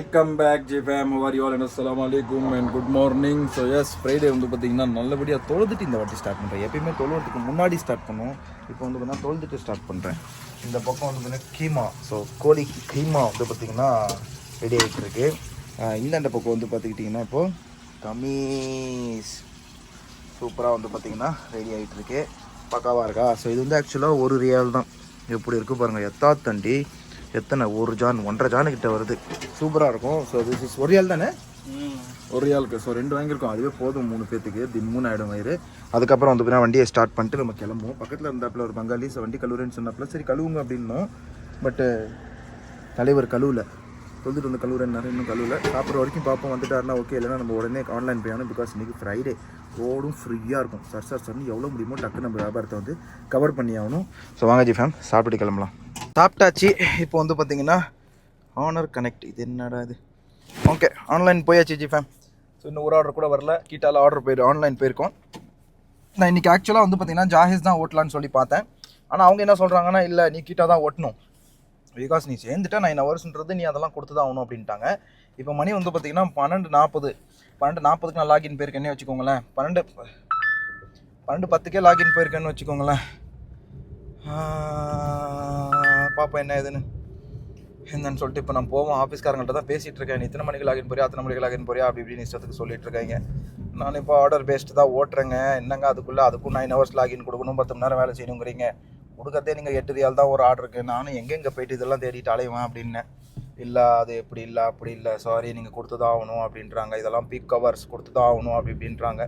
Welcome back G fam how are you all and அஸ்ஸலாமு அலைக்கும் and good morning so yes Friday வந்து பார்த்தீங்கன்னா நல்லபடியாக தொழுதுட்டு இந்த வாட்டி ஸ்டார்ட் பண்ணுறேன் எப்பயுமே தொழுவதுக்கு முன்னாடி ஸ்டார்ட் பண்ணுவோம். இப்போ வந்து பார்த்தீங்கன்னா தொழுதுட்டு ஸ்டார்ட் பண்ணுறேன் இந்த பக்கம் வந்து பார்த்தீங்கன்னா கீமா. ஸோ கோழி கீமா வந்து பார்த்தீங்கன்னா ரெடி ஆகிட்டு இருக்கு. இந்தாண்ட பக்கம் வந்து பார்த்துக்கிட்டிங்கன்னா இப்போது கமீஸ் சூப்பராக வந்து பார்த்தீங்கன்னா ரெடி ஆகிட்டு இருக்கு. பக்காவாக இருக்கா? ஸோ இது வந்து ஆக்சுவலாக ஒரு ரியால் தான். எப்படி இருக்குது பாருங்கள் எத்தா தண்டி எத்தனை? ஒரு ஜான் ஒன்றரை ஜான் கிட்ட வருது. சூப்பராக இருக்கும். ஸோ திஸ் இஸ் ஒரு ரியால் தானே? ஒரு ரியாலுக்கு ஸோ ரெண்டு வாங்கியிருக்கோம். அதுவே போதும் மூணு பேத்துக்கு. திம்முன்னு ஆகிடும் வயிறு. அதுக்கப்புறம் வந்து பார்த்தீங்கன்னா வண்டியை ஸ்டார்ட் பண்ணிட்டு நம்ம கிளம்புவோம். பக்கத்தில் இருந்தாப்புல ஒரு பங்காளி ஸோ வண்டி கழுவுறேன்னு சொன்னாப்புல சரி கழுவுங்க அப்படின்னோம். பட்டு தலைவர் கழுவல. தொழுதுட்டு வந்து கழுவுறேன்னாரு இன்னும் கழுவல. சாப்பிட்ற வரைக்கும் பார்ப்போம் வந்துட்டாருன்னா ஓகே இல்லைன்னா நம்ம உடனே ஆன்லைன் பே ஆகணும் பிகாஸ் இன்றைக்கி ஃப்ரைடே ரோடும் ஃப்ரீயாக இருக்கும். சார் சார் சார்னு எவ்வளோ முடியுமோ டக்கு நம்ம வியாபாரத்தை வந்து கவர் பண்ணி ஆகணும். ஸோ வாங்க ஜி ஃபேம் சாப்பிட்டு கிளம்பலாம். சாப்பிட்டாச்சு. இப்போ வந்து பார்த்தீங்கன்னா ஆனர் கனெக்ட் இது என்னடா இது? ஓகே ஆன்லைன் போயாச்சு ஜி ஃபேம் ஸோ இன்னும் ஒரு ஆர்டர் கூட வரல. கீட்டால் ஆர்டர் போயிரு ஆன்லைன் போயிருக்கோம். நான் இன்றைக்கி ஆக்சுவலாக வந்து பார்த்தீங்கன்னா ஜாஹிஸ் தான் ஓட்டலான்னு சொல்லி பார்த்தேன். ஆனால் அவங்க என்ன சொல்கிறாங்கன்னா இல்லை நீ கீட்டா தான் ஓட்டணும். பிகாஸ் நீ சேர்ந்துட்டா நைன் ஹவர்ஸ்ன்றது நீ அதெல்லாம் கொடுத்து தான் ஆகணும் அப்படின்ட்டாங்க. இப்போ மணி வந்து பார்த்தீங்கன்னா பன்னெண்டு நாற்பது பன்னெண்டு நாற்பதுக்கு நான் லாகின் போயிருக்கேன்னே வச்சுக்கோங்களேன். பன்னெண்டு பன்னெண்டு பத்துக்கே லாகின் போயிருக்கேன்னு வச்சுக்கோங்களேன். பார்ப்போம் என்ன ஏதுன்னு. என்னன்னு சொல்லிட்டு இப்போ நான் போவோம். ஆஃபீஸ்காரங்கள்ட்ட தான் பேசிகிட்டு இருக்கேன். இத்தனை மணிக்கு லாகின் போறியா? அத்தனை மணிக்கு லாகின் போறியா? அப்படி இப்படின்னு இஷ்டத்துக்கு சொல்லிட்டு இருக்காங்க. நான் இப்போ ஆர்டர் பேஸ்ட்டு தான் ஓட்டுறேங்க. என்னங்க அதுக்குள்ளே? அதுக்கும் நைன் ஹவர்ஸ் லாகின் கொடுக்கணும். பத்து மணி நேரம் வேலை செய்யணுங்கிறீங்க. கொடுக்கறதே நீங்கள் எட்டு ரியால் தான் ஒரு ஆர்டருக்கு நானும் எங்கெங்கே போயிட்டு இதெல்லாம் தேடிட்டு அலைவேன் அப்படின்னேன் இல்லை அது எப்படி இல்லை அப்படி இல்லை. சாரி நீங்கள் கொடுத்து தான் ஆகணும் அப்படின்றாங்க. இதெல்லாம் பீக் கவர்ஸ் கொடுத்து தான் ஆகணும் அப்படி இப்படின்றாங்க.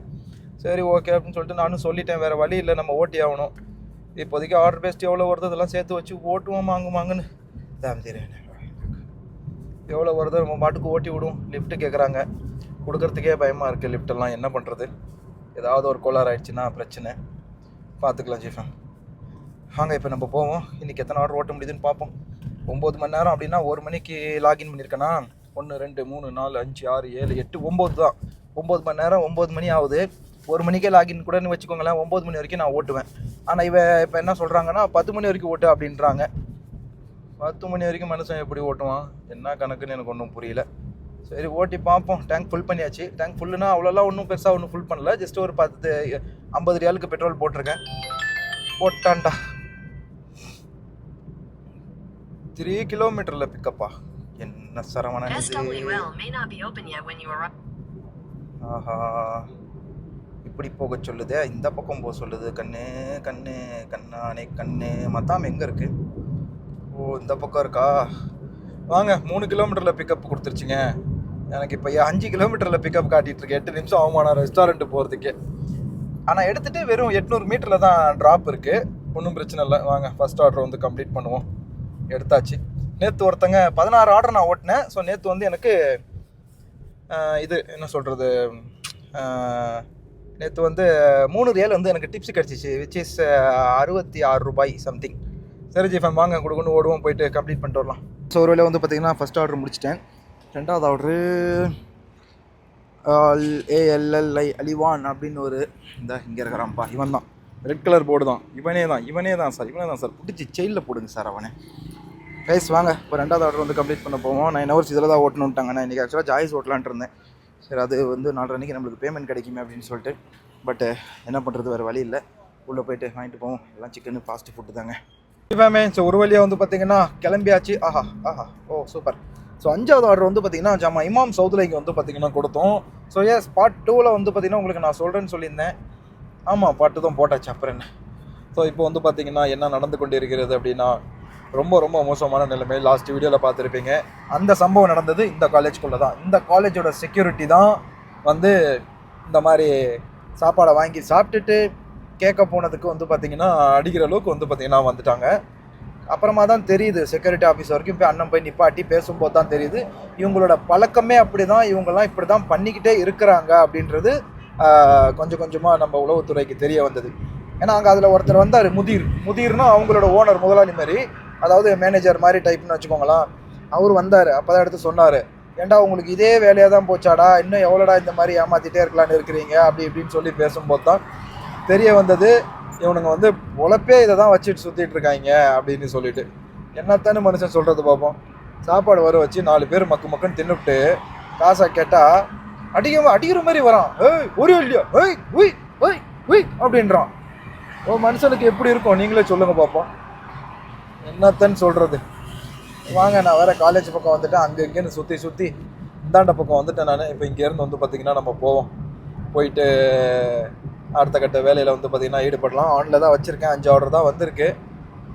சரி ஓகே அப்படின்னு சொல்லிட்டு நானும் சொல்லிட்டேன். வேறு வழி இல்லை. நம்ம ஓட்டி ஆகணும். இப்போதைக்கு ஆர்டர் பேஸ்ட் எவ்வளோ வருது இதெல்லாம் சேர்த்து வச்சு ஓட்டுவோம் வாங்குவாங்கன்னு தான் தெரியும் எவ்வளோ வருதோ நம்ம பாட்டுக்கு ஓட்டி விடுவோம். லிஃப்ட்டு கேட்குறாங்க கொடுக்கறதுக்கே பயமாக இருக்குது லிஃப்ட்டெல்லாம் என்ன பண்ணுறது ஏதாவது ஒரு கோளாறு ஆயிடுச்சுன்னா பிரச்சனை. பார்த்துக்கலாம் ஜீஃபன் வாங்க இப்போ நம்ம போவோம். இன்றைக்கி எத்தனை ஆர்டர் ஓட்ட முடியுதுன்னு பார்ப்போம். ஒம்பது மணி நேரம் அப்படின்னா ஒரு மணிக்கு லாகின் பண்ணியிருக்கேன்னா ஒன்று ரெண்டு மூணு நாலு அஞ்சு ஆறு ஏழு எட்டு ஒம்பது தான். ஒம்பது மணி நேரம் ஒம்பது மணி ஆகுது. ஒரு மணிக்கே லாகின் கூடன்னு வச்சுக்கோங்களேன் ஒம்பது மணி வரைக்கும் நான் ஓட்டுவேன். ஆனால் இவ இப்போ என்ன சொல்கிறாங்கன்னா பத்து மணி வரைக்கும் ஓட்டு அப்படின்றாங்க. பத்து மணி வரைக்கும் மனுஷன் எப்படி ஓட்டுவான்? என்ன கணக்குன்னு எனக்கு ஒன்றும் புரியல. சரி ஓட்டி பார்ப்போம். டேங்க் ஃபுல் பண்ணியாச்சு. டேங்க் ஃபுல்லுனா அவ்வளோலாம் ஒன்றும் பெருசாக ஒன்றும் ஃபுல் பண்ணல. ஜஸ்ட் ஒரு பத்து ஐம்பது ரியாலுக்கு பெட்ரோல் போட்டிருக்கேன். போட்டான்டா. த்ரீ கிலோமீட்டரில் பிக்கப்பா என்ன சரவணன். ஆஹா. இப்படி போக சொல்லுதே இந்த பக்கம் போக சொல்லுது. கண்ணு கண்ணு கண்ணானே கண்ணு. மத்தாம் எங்கே இருக்கு? ஓ இந்த பக்கம் இருக்கா? வாங்க மூணு கிலோமீட்டரில் பிக்கப் கொடுத்துருச்சுங்க. எனக்கு இப்போ அஞ்சு கிலோமீட்டரில் பிக்கப் காட்டிட்டு இருக்கு? எட்டு நிமிஷம் ஆகுமான ரெஸ்டாரண்ட்டு போகிறதுக்கே ஆனால் எடுத்துகிட்டு வெறும் எட்நூறு மீட்டரில் தான் ட்ராப் இருக்குது ஒன்றும் பிரச்சனை இல்லை. வாங்க ஃபஸ்ட் ஆர்டர் வந்து கம்ப்ளீட் பண்ணுவோம். எடுத்தாச்சு. நேற்று ஒருத்தங்க பதினாறு ஆர்டர் நான் ஓட்டினேன். ஸோ நேற்று வந்து எனக்கு இது என்ன சொல்கிறது நேற்று வந்து மூணு ரியல் வந்து எனக்கு டிப்ஸ் கிடச்சிச்சு விச் இஸ் அறுபத்தி ஆறு ரூபாய் சம்திங் சரி ஜிஃபன் வாங்க கொடுக்கணும் ஓடுவோம் போயிட்டு கம்ப்ளீட் பண்ணிட்டு வரலாம். ஸோ ஒரு வேலை வந்து பார்த்தீங்கன்னா ஃபஸ்ட் ஆர்டர் முடிச்சிட்டேன். ரெண்டாவது ஆர்டரு ஏஎல்எல்ஐ அலிவான் அப்படின்னு ஒரு இந்த இங்கே இருக்கிறான்ப்பா இவன் தான் ரெட் கலர் போர்டு தான். இவனே தான் இவனே தான் சார் இவனே தான் சார் பிடிச்சி செயிலில் போடுங்க சார் அவனே. கைஸ் வாங்க. இப்போ ரெண்டாவது ஆர்டர் வந்து கம்ப்ளீட் பண்ண போவோம். நைன் ஹவர்ஸ் இதில் தான் ஓட்டணுன்ட்டாங்க நான் இன்றைக்கி ஆக்சுவலாக ஜாய்ஸ் ஓட்டலான்ட்டு இருந்தேன். சரி அது வந்து நாலரை அன்றைக்கி நம்மளுக்கு பேமெண்ட் கிடைக்குமே அப்படின்னு சொல்லிட்டு பட்டு என்ன பண்ணுறது வேறு வழி இல்லை. உள்ளே போயிட்டு வாங்கிட்டு போவோம். எல்லாம் சிக்கன் ஃபாஸ்ட் ஃபுட்டு தாங்க. இப்போமே ஸோ ஒரு வழியாக வந்து பார்த்தீங்கன்னா கிளம்பியாச்சு. ஆஹா ஆஹா. ஓ சூப்பர் ஸோ அஞ்சாவது ஆர்டர் வந்து பார்த்தீங்கன்னா ஜாமா இமாம் சவுதுலைக்கு வந்து பார்த்தீங்கன்னா கொடுத்தோம். ஸோ எஸ் பார்ட் டூவில் வந்து பார்த்தீங்கன்னா உங்களுக்கு நான் சொல்கிறேன்னு சொல்லியிருந்தேன். ஆமாம் பாட்டு தான் போட்டாச்சு. அப்புறம் என்ன? ஸோ இப்போ வந்து பார்த்தீங்கன்னா என்ன நடந்து கொண்டு இருக்கிறது அப்படின்னா ரொம்ப ரொம்ப மோசமான நிலைமை. லாஸ்ட் வீடியோவில் பார்த்துருப்பீங்க. அந்த சம்பவம் நடந்தது இந்த காலேஜ்குள்ளே தான். இந்த காலேஜோட செக்யூரிட்டி தான் வந்து இந்த மாதிரி சாப்பாடை வாங்கி சாப்பிட்டுட்டு கேட்க போனதுக்கு வந்து பார்த்திங்கன்னா அடிக்கிற அளவுக்கு வந்து பார்த்திங்கன்னா வந்துட்டாங்க. அப்புறமா தான் தெரியுது செக்யூரிட்டி ஆஃபீஸ் வரைக்கும் போய் அண்ணன் போய் நிப்பாட்டி பேசும்போது தான் தெரியுது. இவங்களோட பழக்கமே அப்படி தான் இவங்கெல்லாம் இப்படி தான் பண்ணிக்கிட்டே இருக்கிறாங்க அப்படின்றது கொஞ்சம் கொஞ்சமாக நம்ம உளவுத்துறைக்கு தெரிய வந்தது. ஏன்னா அங்கே அதில் ஒருத்தர் வந்தார் முதிர். முதிர்னா அவங்களோட ஓனர் முதலாளி மாதிரி. அதாவது மேனேஜர் மாதிரி டைப்னு வச்சுக்கோங்களேன். அவர் வந்தார். அப்போ தான் எடுத்து சொன்னார். ஏன்டா உங்களுக்கு இதே வேலையாக தான் போச்சாடா? இன்னும் எவ்வளோடா இந்த மாதிரி ஏமாற்றிட்டே இருக்கலான்னு இருக்கிறீங்க? அப்படி இப்படின்னு சொல்லி பேசும்போது தான் தெரிய வந்தது இவனுங்க வந்து உழைப்பே இதை தான் வச்சுட்டு சுற்றிட்டு இருக்காங்க அப்படின்னு சொல்லிட்டு. என்னத்தானு மனுஷன் சொல்கிறது பார்ப்போம் சாப்பாடு வர வச்சு நாலு பேர் மக்கு மக்குன்னு தின்னுவிட்டு காசை கேட்டால் அடிக்க அடிக்கிற மாதிரி வரான். ஏய் ஒரு இல்லையோ ஏய் உய் ஒய் உய் அப்படின்றான். ஓ மனுஷனுக்கு எப்படி இருக்கும்? நீங்களே சொல்லுங்கள் பார்ப்போம் என்னத்தன்னு சொல்கிறது வாங்க நான் வேறு காலேஜ் பக்கம் வந்துட்டேன். அங்கே இங்கேன்னு சுற்றி சுற்றி இந்தாண்ட பக்கம் வந்துட்டேன் நான். இப்போ இங்கேருந்து வந்து பார்த்திங்கன்னா நம்ம போவோம். போயிட்டு அடுத்த கட்ட வேலையில் வந்து பார்த்திங்கன்னா ஈடுபடலாம். ஆனில் தான் வச்சுருக்கேன். அஞ்சு ஆர்டர் தான் வந்திருக்கு.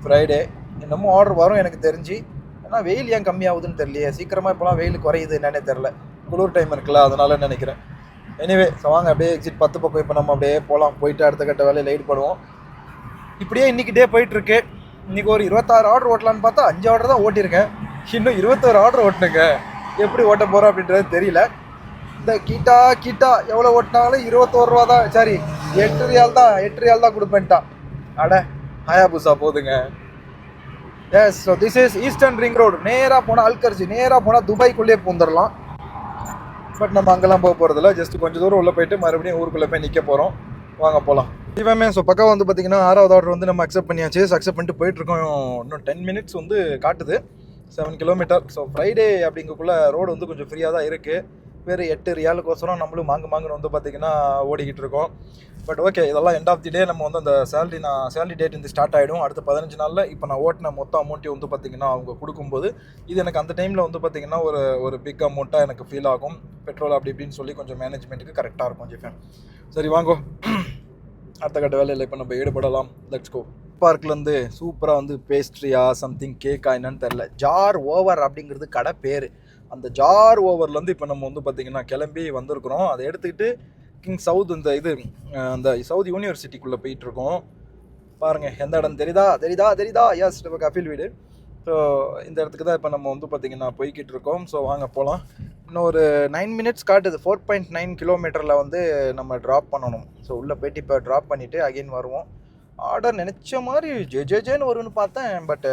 ஃப்ரைடே இன்னமும் ஆர்டர் வரும் எனக்கு தெரிஞ்சு. ஆனால் வெயில் ஏன் கம்மியாகுதுன்னு தெரியலையே. சீக்கிரமாக இப்போலாம் வெயில் குறையுது என்னன்னே தெரில குளிர் டைம் இருக்குல்ல அதனால நினைக்கிறேன். எனிவே ஸோ வாங்க அப்படியே எக்ஸிட் பத்து பக்கம் இப்போ நம்ம அப்படியே போகலாம் போயிட்டு அடுத்த கட்ட வேலையில் ஈடுபடுவோம். இப்படியே இன்னைக்கு டே இன்றைக்கி ஒரு இருபத்தாறு ஆர்டர் ஓட்டலான்னு பார்த்தா அஞ்சு ஆர்டர் தான் ஓட்டியிருக்கேன். இன்னும் இருபத்தாறு ஆர்டர் ஓட்டினுங்க எப்படி ஓட்ட போகிறோம் அப்படின்றது தெரியல. இந்த கீட்டா கீட்டா எவ்வளோ ஓட்டினாலும் இருபத்தோரு ரூபா தான். சாரி எட்டு ரியால் தான் எட்டு ரியால் தான் கொடுப்பேன்ட்டான். அட ஹயாபுசா போதுங்க. Yes so this is eastern ring road நேராக போனால் அல்கர்ஜி நேராக போனால் துபாய்க்குள்ளேயே பூந்துடலாம் பட் நம்ம அங்கெல்லாம் போக போகிறதில்ல ஜஸ்ட் கொஞ்சம் தூரம் உள்ளே போயிட்டு மறுபடியும் ஊருக்குள்ளே போய் நிற்க போகிறோம் வாங்க போகலாம் இவமே ஸோ பக்கம் வந்து பார்த்தீங்கன்னா ஆறாவது ஆர்டர் வந்து நம்ம அக்செப்ட் பண்ணியாச்சு. அக்செப்ட் பண்ணிட்டு போயிட்டு இருக்கோம். இன்னும் டென் மினிட்ஸ் வந்து காட்டுது. செவன் கிலோமீட்டர் ஸோ ஃப்ரைடே அப்படிங்கக்குள்ளே ரோடு வந்து கொஞ்சம் ஃப்ரீயாக தான் இருக்குது வேறு எட்டு ரியாலுக்கோசரம் நம்மளும் மாங்கு மாங்குன்னு வந்து பார்த்திங்கன்னா ஓடிக்கிட்டு இருக்கோம். பட் ஓகே இதெல்லாம் எண்ட் ஆஃப் தி டே நம்ம வந்து அந்த சேலரி நான் சேலரி டேட் வந்து ஸ்டார்ட் ஆகிடும் அடுத்த பதினஞ்சு நாளில் இப்போ நான் ஓட்டின மொத்த அமௌண்ட்டையும் வந்து பார்த்திங்கன்னா அவங்க கொடுக்கும்போது இது எனக்கு அந்த டைமில் வந்து பார்த்திங்கன்னா ஒரு ஒரு பிக் அமௌண்ட்டாக எனக்கு ஃபீல் ஆகும். பெட்ரோல் அப்படி இப்படின்னு சொல்லி கொஞ்சம் மேனேஜ்மெண்ட்டுக்கு கரெக்டாக இருக்கும் ஜிஃபேன் சரி வாங்கோ. அடுத்த கட்ட வேலையில் இப்போ நம்ம ஈடுபடலாம். லெட்ஸ் கோ பார்க்லேருந்து சூப்பராக வந்து பேஸ்ட்ரியா சம்திங் கேக்கா என்னன்னு தெரில ஜார் ஓவர் அப்படிங்கிறது கடை பேர். அந்த ஜார் ஓவர்லேருந்து இப்போ நம்ம வந்து பார்த்திங்கன்னா கிளம்பி வந்திருக்கிறோம். அதை எடுத்துக்கிட்டு கிங் சவுத் இந்த இது அந்த சவுத் யூனிவர்சிட்டிக்குள்ளே போயிட்டுருக்கோம். பாருங்கள் எந்த இடம் தெரியுதா? தெரியுதா? தெரியுதா? எஸ் நம்ம கபில் வீடு. ஸோ இந்த இடத்துக்கு தான் இப்போ நம்ம வந்து பார்த்திங்கன்னா போய்கிட்டு இருக்கோம். ஸோ வாங்க போகலாம் இன்னும் ஒரு நைன் மினிட்ஸ் காட்டுது. ஃபோர் பாயிண்ட் நைன் கிலோமீட்டரில் வந்து நம்ம ட்ராப் பண்ணணும். ஸோ உள்ளே போயிட்டு இப்போ ட்ராப் பண்ணிவிட்டு அகைன் வருவோம். ஆர்டர் நினச்ச மாதிரி ஜெ ஜெஜேன்னு வரும்னு பார்த்தேன். பட்டு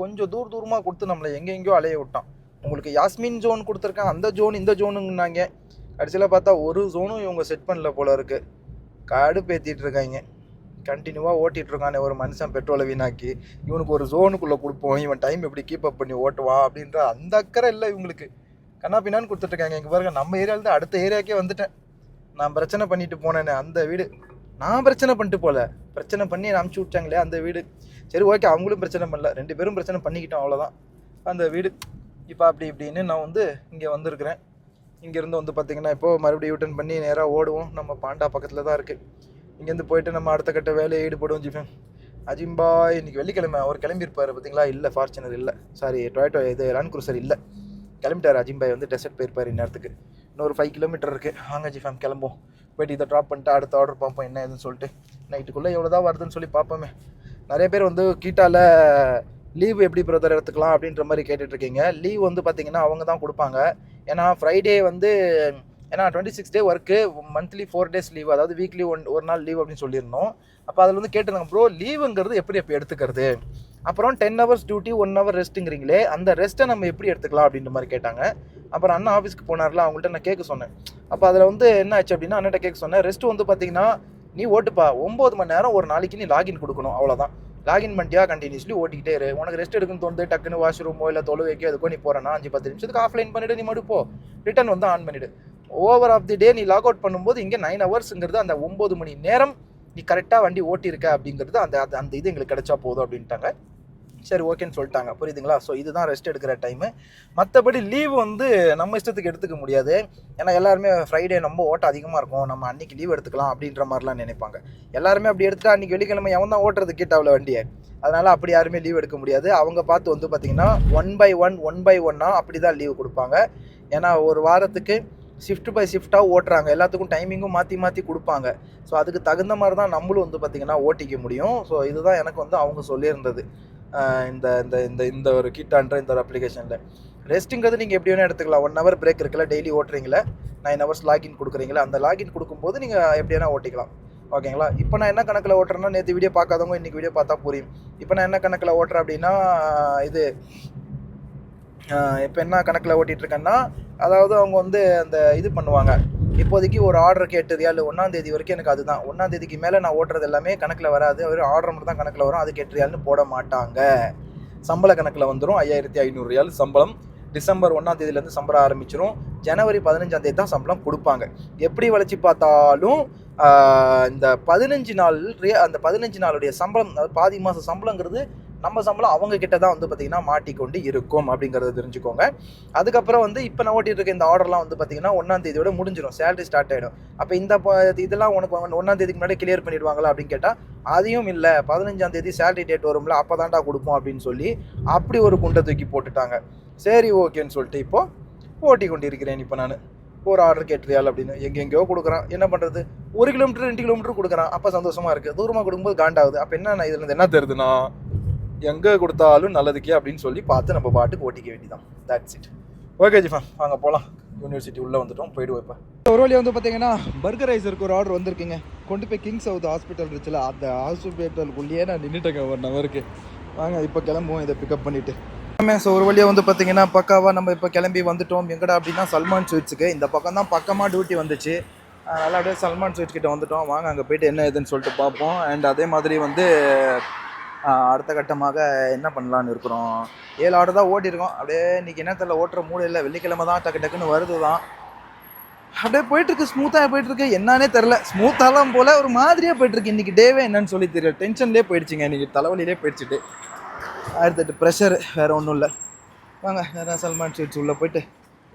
கொஞ்சம் தூர தூரமாக கொடுத்து நம்மளை எங்கெங்கேயோ அலைய விட்டான். உங்களுக்கு யாஸ்மின் ஜோன் கொடுத்துருக்கேன். அந்த ஜோன் இந்த ஜோனுங்கன்னாங்க கடைசியில் பார்த்தா ஒரு ஜோனும் இவங்க செட் பண்ணல போல இருக்குது காடு பேத்திட்டு இருக்காங்க. கண்டினியூவாக ஓட்டிகிட்டு இருக்கானே ஒரு மனுஷன் பெட்ரோலை வீணாக்கி. இவனுக்கு ஒரு ஜோனுக்குள்ளே கொடுப்போம். இவன் டைம் எப்படி கீப் அப் பண்ணி ஓட்டுவான் அப்படின்ற அந்த அக்கறை இல்லை இவங்களுக்கு. கண்ணா பின்னான்னு கொடுத்துட்ருக்காங்க இங்கே பாருங்க நம்ம ஏரியாவில் தான் அடுத்த ஏரியாக்கே வந்துட்டேன். நான் பிரச்சனை பண்ணிட்டு போனேன்னு அந்த வீடு. நான் பிரச்சனை பண்ணிட்டு போல. பிரச்சனை பண்ணி அனுப்பிச்சி அமுச்சு விட்டாங்களே அந்த வீடு. சரி ஓகே அவங்களும் பிரச்சனை பண்ணல. ரெண்டு பேரும் பிரச்சனை பண்ணிக்கிட்டோம் அவ்வளோதான் அந்த வீடு. இப்போ அப்படி இப்படின்னு நான் வந்து இங்கே வந்திருக்கிறேன். இங்கேருந்து வந்து பார்த்தீங்கன்னா இப்போது மறுபடியும் யூட்டன் பண்ணி நேராக ஓடுவோம். நம்ம பாண்டா பக்கத்தில் தான் இருக்குது இங்கேருந்து போயிட்டு நம்ம அடுத்த கட்ட வேலையை ஈடுபடுவோம் ஜிஃபன் அஜிம்பாய் இன்றைக்கி வெள்ளிக்கிழமை அவர் கிளம்பியிருப்பார் பார்த்தீங்களா? இல்லை ஃபார்ச்சுனர் இல்லை. சாரி டொயேட்டோ இது லேண்ட் குரூசர் இல்லை. கிளம்பிட்டார் அஜிம்பாய் வந்து டெசர்ட் போயிருப்பார் இந்நேரத்துக்கு. இன்னொரு ஃபைவ் கிலோமீட்டர் இருக்குது வாங்க ஜிஃபேம் கிளம்புவோம். போயிட்டு இதை ட்ராப் பண்ணிட்டு அடுத்த ஆர்டர் பார்ப்போம் என்ன ஏதுன்னு சொல்லிட்டு. நைட்டுக்குள்ளே எவ்வளோ தான் வருதுன்னு சொல்லி பார்ப்போமே. நிறைய பேர் வந்து கீட்டால லீவ் எப்படி பிரதர் எடுத்துக்கலாம்? அப்படின்ற மாதிரி கேட்டுட்ருக்கீங்க லீவ் வந்து பார்த்தீங்கன்னா அவங்க தான் கொடுப்பாங்க. ஏன்னா ஃப்ரைடே வந்து ஏன்னா twenty six day work monthly four days leave அதாவது வீக்லி ஒன் ஒரு நாள் லீவ் அப்படின்னு சொல்லியிருந்தோம். அப்போ அதில் வந்து கேட்டிருந்தாங்க ப்ரோ லீவுங்கிறது எப்படி எப்போ எடுத்துக்கிறது? அப்புறம் ten hours duty one hour ரெஸ்ட்டுங்கிறீங்களே அந்த ரெஸ்ட்டை நம்ம எப்படி எடுத்துக்கலாம் அப்படின்ற மாதிரி கேட்டாங்க. அப்புறம் அண்ணா ஆஃபீஸ்க்கு போனார்ல அவங்கள்ட்ட நான் கேட்க சொன்னேன். அப்போ அதில் வந்து என்ன ஆச்சு அப்படின்னா அண்ணன்ட்ட கேட்க சொன்னேன் ரெஸ்ட் வந்து பார்த்தீங்கன்னா நீ ஓட்டுப்பா ஒம்பது மணி நேரம் ஒரு நாளைக்கு நீ லாகின் கொடுக்கணும் அவ்வளோதான் லாகின் பண்ணிட்டியா கண்டினியூஸ்லி ஓட்டிக்கிட்டே இரு. உனக்கு ரெஸ்ட் எடுக்கணும் தோணுது டக்குன்னு வாஷ்ரூமோ இல்லை தொழுவைக்கோ எதுக்கோ நீ போகிறேன்னா அஞ்சு பத்து நிமிஷத்துக்கு ஆஃப்லைன் பண்ணிவிடு நீ மட்டும் போ. ரிட்டர்ன் வந்து ஆன் பண்ணிவிடு ஓவர் ஆஃப் தி டே நீ லாக் அவுட் பண்ணும்போது இங்கே நைன் ஹவர்ஸுங்கிறது அந்த ஒம்பது மணி நேரம் நீ கரெக்டாக வண்டி ஓட்டியிருக்க அப்படிங்கிறது அந்த அந்த- அந்த இது எங்களுக்கு கிடைச்சா போதும் அப்படின்ட்டாங்க. சரி ஓகேன்னு சொல்லிட்டாங்க. புரியுதுங்களா? ஸோ இதுதான் ரெஸ்ட் எடுக்கிற டைமு மற்றபடி லீவ் வந்து நம்ம இஷ்டத்துக்கு எடுத்துக்க முடியாது. ஏன்னா எல்லாருமே ஃப்ரைடே ரொம்ப ஓட்டம் அதிகமாக இருக்கும். நம்ம அன்னைக்கு லீவ் எடுத்துக்கலாம் அப்படின்ற மாதிரிலாம் நினைப்பாங்க. எல்லாருமே அப்படி எடுத்துகிட்டா அன்றைக்கி வெள்ளிக்கிழமை எவன் தான் ஓட்டுறது கிட்டாவில் வண்டியை. அதனால் அப்படி யாருமே லீவ் எடுக்க முடியாது. அவங்க பார்த்து வந்து பார்த்திங்கன்னா one by one one by ஒன்னாக அப்படி தான் லீவ் கொடுப்பாங்க. ஏன்னா ஒரு வாரத்துக்கு ஷிஃப்ட் பை ஷிஃப்ட்டாக ஓட்டுறாங்க. எல்லாத்துக்கும் டைமிங்கும் மாற்றி மாற்றி கொடுப்பாங்க. ஸோ அதுக்கு தகுந்த மாதிரி தான் நம்மளும் வந்து பார்த்திங்கன்னா ஓட்டிக்க முடியும். ஸோ இதுதான் எனக்கு வந்து அவங்க சொல்லியிருந்தது. இந்த இந்த இந்த இந்த ஒரு கிட்டான்ற இந்த ஒரு அப்ளிகேஷனில் ரெஸ்ட்டுங்கிறது நீங்கள் எப்படி வேணால் எடுத்துக்கலாம். ஒன் ஹவர் பிரேக் இருக்குல்ல டெய்லி ஓட்டுறீங்களா நைன் ஹவர்ஸ் லாகின் கொடுக்குறீங்களா அந்த லாகின் கொடுக்கும்போது நீங்கள் எப்படி வேணால் ஓட்டிக்கலாம். ஓகேங்களா இப்போ நான் என்ன கணக்கில் ஓட்டுறேன்னா நேற்று வீடியோ பார்க்காதவங்க இன்றைக்கி வீடியோ பார்த்தா புரியும். இப்போ நான் என்ன கணக்கில் ஓட்டுறேன் அப்படின்னா இது இப்போ என்ன கணக்கில் ஓட்டிகிட்டு இருக்கேன்னா அதாவது அவங்க வந்து அந்த இது பண்ணுவாங்க. இப்போதைக்கு ஒரு ஆர்டர் கேட்டு ரியால் ஒன்றாம் தேதி வரைக்கும் எனக்கு அதுதான். ஒன்றாம் தேதிக்கு மேலே நான் ஓட்டுறது எல்லாமே கணக்கில் வராது. ஒரு ஆர்டர் மட்டும் தான் கணக்கில் வரும். அது எட்டு போட மாட்டாங்க. சம்பள கணக்கில் வந்துடும் ஐயாயிரத்தி ஐநூறு ரியால் சம்பளம். டிசம்பர் ஒன்றாம் தேதியிலேருந்து சம்பளம் ஆரம்பிச்சிடும் ஜனவரி பதினஞ்சாம் தேதி தான் சம்பளம் கொடுப்பாங்க. எப்படி வளைச்சி பார்த்தாலும் இந்த பதினஞ்சு நாள் ரே- அந்த பதினஞ்சு நாளுடைய சம்பளம் அதாவது பாதி மாதம் சம்பளங்கிறது நம்ம சம்பளம் அவங்க கிட்ட தான் வந்து பார்த்தீங்கன்னா மாட்டிக்கொண்டு இருக்கும் அப்படிங்கிறத தெரிஞ்சுக்கோங்க. அதுக்கப்புறம் வந்து இப்போ நான் ஓட்டிட்டு இருக்க இந்த ஆர்டர்லாம் வந்து பார்த்தீங்கன்னா ஒன்றாம் தேதியோட முடிஞ்சிடும் சேலரி ஸ்டார்ட் ஆகிடும் அப்போ இந்த ப- இதெல்லாம் உனக்கு ஒன்றாம் தேதிக்கு முன்னாடி கிளியர் பண்ணிடுவாங்களா அப்படின்னு கேட்டால் அதையும் இல்லை. பதினஞ்சாம் தேதி சேலரி டேட் வரும்ல. அப்போ தான்டா கொடுப்போம். அப்படின்னு சொல்லி அப்படி ஒரு குண்டை தூக்கி போட்டுட்டாங்க. சரி ஓகேன்னு சொல்லிட்டு இப்போது ஓட்டி கொண்டு இருக்கிறேன் இப்போ நான். ஒரு ஆர்டர் கேட்டுறியால் அப்படின்னு. எங்கெங்கேயோ கொடுக்குறான். என்ன பண்ணுறது ஒரு கிலோமீட்டர் ரெண்டு கிலோமீட்டர் கொடுக்குறான். அப்போ சந்தோஷமாக இருக்குது தூரமாக கொடுக்கும்போது காண்டாகுது. அப்போ என்ன இதுலேருந்து என்ன தெரியுதுன்னா எங்கே கொடுத்தாலும் நல்லதுக்கே அப்படின்னு சொல்லி பார்த்து நம்ம பாட்டுக்கு ஓட்டிக்க வேண்டியதான் தட்ஸ் இட் ஓகே ஜிஃபா வாங்க போகலாம் யூனிவர்சிட்டி உள்ளே வந்துட்டோம். போயிடுவோம் இப்போ ஒரு வழி வந்து பார்த்தீங்கன்னா பர்கர் ரைஸருக்கு ஒரு ஆர்டர் வந்திருக்குங்க. கொண்டு போய் கிங் சவுத் ஹாஸ்பிட்டல் இருந்துச்சுல அந்த ஹாஸ்பிட்டலுக்குள்ளேயே நான் நின்றுட்டேங்க ஒன் ஹவருக்கு வாங்க இப்போ கிளம்புவோம் இதை பிக்கப் பண்ணிவிட்டு ஸோ ஒரு வழியாக வந்து பார்த்தீங்கன்னா பக்காவாக நம்ம இப்போ கிளம்பி வந்துட்டோம். எங்கடா அப்படின்னா சல்மான் ஸ்வீட்ஸுக்கு இந்த பக்கம் தான் பக்கமாக டியூட்டி வந்துச்சு. அதனால் அப்படியே சல்மான் ஸ்வீட்ஸ் கிட்ட வந்துட்டோம். வாங்க அங்கே போயிட்டு என்ன ஏதுன்னு சொல்லிட்டு பார்ப்போம். அண்ட் அதே மாதிரி வந்து அடுத்த கட்டமாக என்ன பண்ணலான்னு இருக்கிறோம்? ஏழு ஆடு தான் ஓட்டியிருக்கோம். அப்படியே இன்றைக்கி என்ன தெரியல ஓட்டுற மூடு இல்லை. வெள்ளிக்கிழமை தான் டக்கு டக்குன்னு வருது தான். அப்படியே போயிட்டுருக்கு ஸ்மூத்தாக போயிட்டுருக்கு. என்னன்னே தெரில ஸ்மூத்தாலாம் போல் ஒரு மாதிரியே போயிட்டுருக்கு. இன்றைக்கி டேவே என்னன்னு சொல்லி தெரியல. டென்ஷன்லேயே போயிடுச்சுங்க. இன்னைக்கு தலைவலியிலே போயிடுச்சுட்டு. அடுத்தட்டு ப்ரெஷர் வேற ஒன்றும் இல்லை. வாங்க நேரம் சல்மான் ஸ்வீட்ஸ் உள்ளே போயிட்டு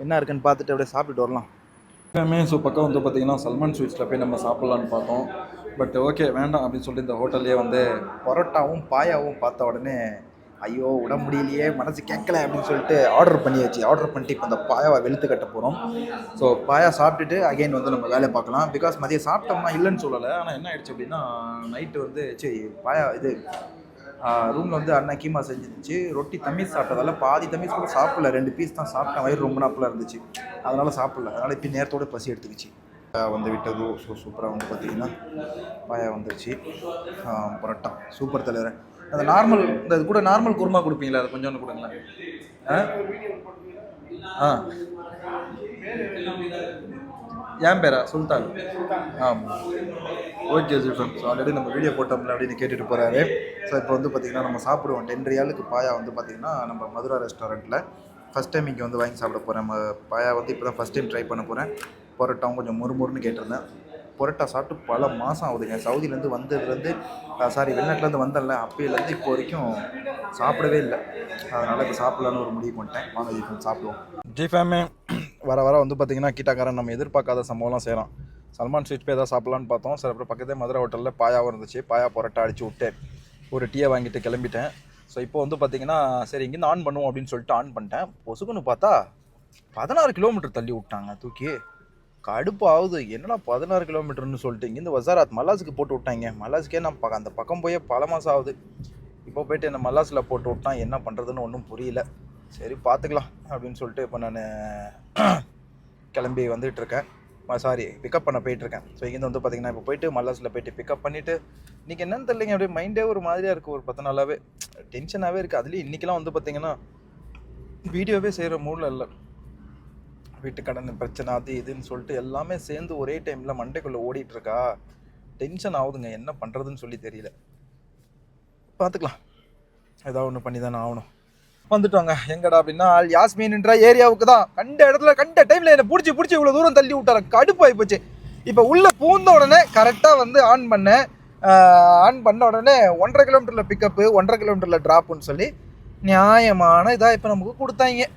என்ன இருக்குன்னு பார்த்துட்டு அப்படியே சாப்பிட்டுட்டு வரலாம். எல்லாமே ஸோ பக்கம் வந்து பார்த்தீங்கன்னா சல்மான் ஸ்வீட்ஸில் போய் நம்ம சாப்பிட்லான்னு பார்த்தோம். பட் ஓகே வேண்டாம் அப்படின்னு சொல்லிட்டு இந்த ஹோட்டல்லே வந்து பரோட்டாவும் பாயாவும் பார்த்த உடனே ஐயோ விட முடியலையே மனசு கேட்கல அப்படின்னு சொல்லிட்டு ஆர்டர் பண்ணியாச்சு. ஆர்டர் பண்ணிட்டு இப்போ அந்த பாயாவை வெளுத்து கட்ட போகிறோம் ஸோ பாயா சாப்பிட்டுட்டு அகைன் வந்து நம்ம வேலையை பார்க்கலாம். பிகாஸ் மதியம் சாப்பிட்டோம்னா இல்லைன்னு சொல்லலை. ஆனால் என்ன ஆயிடுச்சு அப்படின்னா நைட்டு வந்து சரி பாயா இது ரூமில் வந்து அண்ணன் கீமா செஞ்சிருந்துச்சு. ரொட்டி தம்மீஸ் சாப்பிட்டதால பாதி தம்மீஸ் கூட சாப்பிடல. ரெண்டு பீஸ் தான் சாப்பிட்டேன். வயிறு ரொம்ப நாப்பில் இருந்துச்சு. அதனால் சாப்பிடல. அதனால் இப்போ நேரத்தோட பசி எடுத்துக்கிச்சு. வந்து விட்டது? ஸோ சூப்பராக வந்து பார்த்தீங்கன்னா பாயா வந்துருச்சு. புரோட்டா. சூப்பர் தலைவர். அந்த நார்மல் இந்த இது கூட நார்மல் குருமா கொடுப்பீங்களா? அது கொஞ்சோண்டு கொடுங்களேன். ஆ ஆ என் பேரா? சுல்தான். ஆமாம் ஓகே ஜிஃபன் ஸோ ஆல்ரெடி நம்ம வீடியோ போட்டோம்ல அப்படின்னு கேட்டுட்டு போகிறாரு ஸோ இப்போ வந்து பார்த்திங்கன்னா நம்ம சாப்பிடுவோம். டென் ரியாலுக்கு பாயா வந்து பார்த்திங்கன்னா நம்ம மதுரா ரெஸ்டாரண்ட்டில் ஃபஸ்ட் டைம் இங்கே வந்து வாங்கி சாப்பிட போகிறேன் நம்ம பாயா வந்து இப்போ தான் ஃபஸ்ட் டைம் ட்ரை பண்ண போகிறேன் பரோட்டாவும் கொஞ்சம் முறுமுறுன்னு கேட்டிருந்தேன். பரோட்டா சாப்பிட்டு பல மாதம் ஆகுதுங்க. சவுதியிலேருந்து வந்ததுலேருந்து சாரி வெளிநாட்டிலேருந்து வந்தேன்ல அப்போயிலேருந்து இப்போ வரைக்கும் சாப்பிடவே இல்லை. அதனால் இப்போ சாப்பிட்லான்னு ஒரு முடிவு பண்ணிட்டேன் வாங்க ஜீஃபன் சாப்பிடுவோம். ஜிஃபேமே வர வர வந்து பார்த்தீங்கன்னா கீட்டாக்காரன் நம்ம எதிர்பார்க்காத சம்பவம்லாம் செய்கிறோம் சல்மான் ஸ்வீட் போய் ஏதாவது சாப்பிட்லான்னு பார்த்தோம். சில அப்புறம் பக்கத்தே மதுரை ஹோட்டலில் பாயாவும் இருந்துச்சு. பாயா பரோட்டா அடித்து விட்டு ஒரு டீயை வாங்கிட்டு கிளம்பிட்டேன். ஸோ இப்போ வந்து பார்த்தீங்கன்னா சரி இங்கேருந்து ஆன் பண்ணுவோம் அப்படின்னு சொல்லிட்டு ஆன் பண்ணிட்டேன். பொசுக்குன்னு பார்த்தா பதினாறு கிலோமீட்டர் தள்ளி விட்டாங்க தூக்கி. கடுப்பு ஆகுது என்னடா பதினாறு கிலோமீட்டர்னு சொல்லிட்டு இங்கேருந்து வசாராத் மல்லாஸுக்கு போட்டு விட்டாங்க. மல்லாஸுக்கே நான் பக்க- அந்த பக்கம் போய் பல மாதம் ஆகுது. இப்போ போயிட்டு என்ன மல்லாஸில் போட்டு விட்டான் என்ன பண்ணுறதுன்னு ஒன்றும் புரியல. சரி பார்த்துக்கலாம் அப்படின்னு சொல்லிட்டு இப்போ நான் கிளம்பி வந்துட்டு இருக்கேன். சாரி பிக்கப் பண்ண போயிட்டு இருக்கேன். ஸோ இங்கேருந்து வந்து பார்த்தீங்கன்னா இப்போ போயிட்டு மல்லாஸில் போயிட்டு பிக்கப் பண்ணிவிட்டு இன்றைக்கி என்னன்னு தெரியலைங்க. அப்படியே மைண்டே ஒரு மாதிரியாக இருக்குது ஒரு பத்து நாளாகவே டென்ஷனாகவே இருக்குது அதுலேயும் இன்றைக்கெலாம் வந்து பார்த்திங்கன்னா வீடியோவே செய்கிற மூடில் இல்லை. வீட்டு கடன் பிரச்சனை அது இதுன்னு சொல்லிட்டு எல்லாமே சேர்ந்து ஒரே டைமில் மண்டைக்குள்ளே ஓடிட்டுருக்கா. டென்ஷன் ஆகுதுங்க. என்ன பண்ணுறதுன்னு சொல்லி தெரியல. பார்த்துக்கலாம் ஏதாவது ஒன்று பண்ணி தானே ஆகணும். வந்துட்டோங்க. எங்கடா அப்படின்னா யாஸ்மீன்ன்ற ஏரியாவுக்கு தான். கண்ட இடத்துல கண்ட டைமில் என்னை பிடிச்சி பிடிச்சி இவ்வளோ தூரம் தள்ளி விட்டார. கடுப்பாகி போச்சு. இப்போ உள்ளே பூந்த உடனே கரெக்டாக வந்து ஆன் பண்ணேன் ஆன் பண்ண உடனே ஒன்றரை கிலோமீட்டரில் பிக்கப்பு ஒன்றரை கிலோமீட்டரில் ட்ராப்புன்னு சொல்லி நியாயமான இதாக இப்போ நமக்கு கொடுத்தாங்க.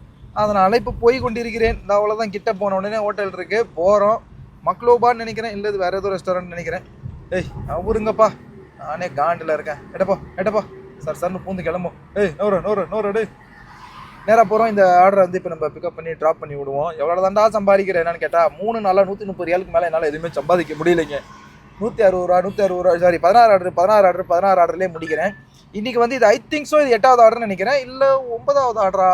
அதனால் இப்போ போய் கொண்டிருக்கிறேன். இந்த அவ்வளோதான் கிட்ட போன உடனே ஹோட்டல் இருக்குது போகிறோம் மக்லோபான்னு நினைக்கிறேன். இல்லை இது வேறு ஏதோ ரெஸ்டாரண்ட் நினைக்கிறேன். ஏய் அவருங்கப்பா நானே காண்டில் இருக்கேன். எட்டப்பா எட்டப்பா சார் சார்னு பூந்து கிளம்பும். ஏய் நூறு நூறு நூறு எடு நேராக போகிறோம் இந்த ஆர்டரை வந்து இப்போ நம்ம பிக்கப் பண்ணி ட்ராப் பண்ணி விடுவோம். எவ்வளோ தாண்டா சம்பாதிக்கிறேன் என்னன்னு கேட்டால் மூணு நாளாக நூற்றி முப்பது ரியாலுக்கு மேலே என்னால் எதுவுமே சம்பாதிக்க முடியலைங்க. நூற்றி அறுபது ரூபா நூற்றி அறுபது ரூபா சாரி பதினாறு ஆர்டர் பதினாறு ஆர்டர் பதினாறு ஆர்டர்லேயே முடிக்கிறேன். இன்றைக்கி வந்து இது ஐ திங்க் ஸோ இது எட்டாவது ஆர்டர்னு நினைக்கிறேன். இல்லை ஒன்பதாவது ஆர்டரா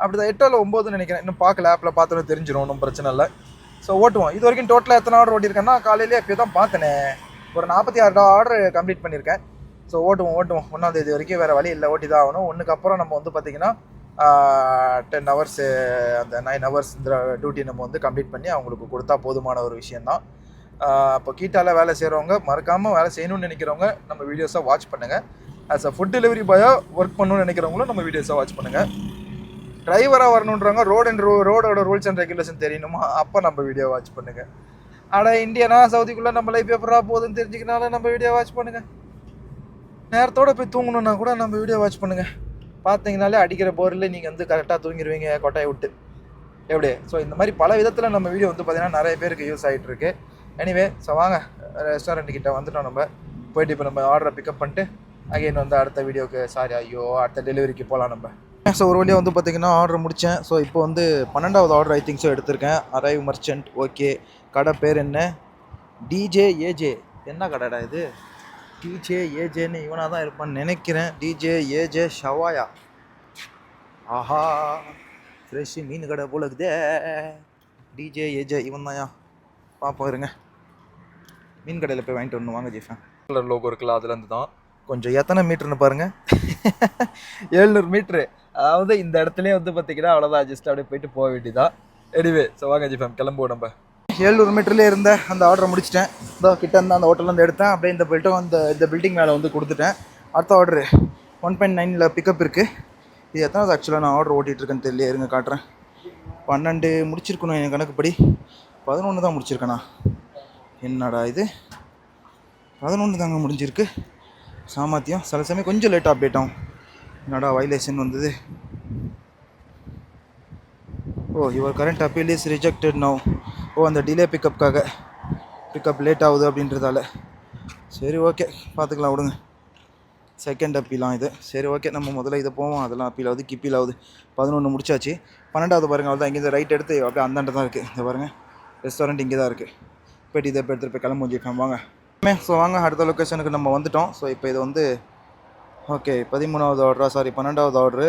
அப்படி தான் எட்டோ இல்லை ஒம்போதுன்னு நினைக்கிறேன். இன்னும் பார்க்கல. ஆப்பில் பார்த்தோன்னு தெரிஞ்சிடும் ஒன்றும் பிரச்சனை இல்லை. ஸோ ஓட்டுவோம். இது வரைக்கும் டோட்டலாக எத்தனை ஆர்டர் ஓட்டியிருக்கேன்னா காலையிலே இப்போ தான் பார்த்தேனே. ஒரு நாற்பத்தி ஆறு ஆர்டர் கம்ப்ளீட் பண்ணியிருக்கேன். ஸோ ஓட்டுவோம் ஓட்டுவோம். ஒன்றாந்தேதி வரைக்கும் வேறு வழி இல்லை. ஓட்டி தான் ஆகணும். ஒன்றுக்கு அப்புறம் நம்ம வந்து பார்த்திங்கன்னா டென் ஹவர்ஸு அந்த நைன் ஹவர்ஸ் இந்த டியூட்டி நம்ம வந்து கம்ப்ளீட் பண்ணி அவங்களுக்கு கொடுத்தா போதுமான ஒரு விஷயந்தான் அப்போ கீட்டால வேலை செய்கிறவங்க மறக்காமல் வேலை செய்யணும்னு நினைக்கிறவங்க நம்ம வீடியோஸாக வாட்ச் பண்ணுங்கள் ஆஸ் அ ஃபுட் டெலிவரி பாயாக ஒர்க் பண்ணணும்னு நினைக்கிறவங்களும் நம்ம வீடியோஸாக வாட்ச் பண்ணுங்கள் டிரைவராக வரணுன்றவங்க ரோட் அண்ட் ரூ ரோடோட ரூல்ஸ் அண்ட் ரெகுலேஷன் தெரியணுமா? அப்போ நம்ம வீடியோ வாட்ச் பண்ணுங்க. ஆனால் இந்தியனா சவுதிக்குள்ளே நம்ம லைஃப் எப்படா போகுதுன்னு தெரிஞ்சுக்கனால நம்ம வீடியோ வாட்ச் பண்ணுங்க. நேரத்தோட போய் தூங்கணுன்னா கூட நம்ம வீடியோ வாட்ச் பண்ணுங்க. பார்த்தீங்கனாலே அடிக்கிற போரில் நீங்கள் வந்து கரெக்டாக தூங்கிடுவீங்க கொட்டையை விட்டு. எப்படி? ஸோ இந்த மாதிரி பல விதத்தில் நம்ம வீடியோ வந்து பார்த்திங்கன்னா நிறைய பேருக்கு யூஸ் ஆகிட்டு இருக்கு எனிவே ஸோ வாங்க ரெஸ்டாரண்ட் கிட்டே வந்துட்டோம் நம்ம. போயிட்டு இப்போ நம்ம ஆர்டரை பிக்கப் பண்ணிட்டு அகைன் வந்து அடுத்த வீடியோக்கு சாரி ஐயோ அடுத்த டெலிவரிக்கு போகலாம் நம்ம. ஸோ ஒரு வழியாக வந்து பார்த்தீங்கன்னா ஆர்டர் முடித்தேன் ஸோ இப்போ வந்து பன்னெண்டாவது ஆர்டர் ஐ திங்க் ஸோ எடுத்திருக்கேன். அரைவ் மர்ச்சன்ட் ஓகே கடை பேர் என்ன? டிஜே ஏஜே என்ன கடைடா இது? டிஜே ஏஜேன்னு இவனாக தான் இருப்பான்னு நினைக்கிறேன். டிஜே ஏஜே ஷவாயா ஆஹா ஃப்ரெஷ்ஷு மீன் கடை போல இருக்குதே. டிஜே ஏஜே இவன் தான்யா பார்ப்போம் இருங்க. மீன் கடையில் போய் வாங்கிட்டு வரணும். வாங்க ஜிஃபேன் கலர் லோகோ இருக்குல்ல அதுலேருந்து தான். கொஞ்சம் எத்தனை மீட்டர்னு பாருங்கள் எழுநூறு மீட்ரு அதாவது இந்த இடத்துலயே வந்து பார்த்தீங்கன்னா அவ்வளோதான் ஜஸ்ட் அப்படியே போயிட்டு போக வேண்டியதான் எனிவே ஸோ வாங்க ஜிஃபேம் கிளம்புவோம் நம்ம. எழுநூறு மீட்டர்லேயே இருந்த அந்த ஆர்டரை முடிச்சிட்டேன். இதோ கிட்ட இருந்தால் அந்த ஹோட்டல்லேருந்து எடுத்தேன். அப்படியே இந்த பில்ட்டும் அந்த இந்த பில்டிங் மேலே வந்து கொடுத்துட்டேன். அடுத்த ஆர்டர் ஒன் பாயிண்ட் நைனில் பிக்கப் இருக்குது இது எத்தனாவது ஆக்சுவலாக நான் ஆர்டர் ஓட்டிகிட்ருக்கேன்னு தெரியல இருங்க காட்டுறேன். பன்னெண்டு முடிச்சிருக்கணும் என் கணக்குப்படி. பதினொன்று தான் முடிச்சிருக்கேண்ணா என்னடா இது? பதினொன்று தாங்க முடிஞ்சிருக்கு. சாமர்த்தியம். சில சமயம் கொஞ்சம் லேட்டாக அப்டேட் ஆகும். என்னடா வைலேஷன் வந்தது? ஓ your current appeal is rejected no oh அந்த டிலே பிக்கப்காக பிக்கப் லேட் ஆகுது அப்படின்றதால. சரி ஓகே பார்த்துக்கலாம் விடுங்க. செகண்ட் அப்பீலாம் இது. சரி ஓகே நம்ம முதல்ல இதை போவோம். அதெல்லாம் அப்பீல் ஆகுது கிப்பீல் ஆகுது. பதினொன்று முடிச்சாச்சு. பன்னெண்டாவது பாருங்க அவ்வளோதான் இங்கேருந்து ரைட் எடுத்து அப்படியே அந்தாண்ட தான் இருக்குது இந்த பாருங்கள் ரெஸ்டாரண்ட் இங்கே தான் இருக்குது போய்ட்டு இதை போய் எடுத்துகிட்டு போய் கிளம்பி வாங்க. ஸோ வாங்க அடுத்த லொக்கேஷனுக்கு நம்ம வந்துட்டோம். ஸோ இப்போ இது வந்து ஓகே பதிமூணாவது ஆர்டரா சாரி பன்னெண்டாவது ஆர்டரு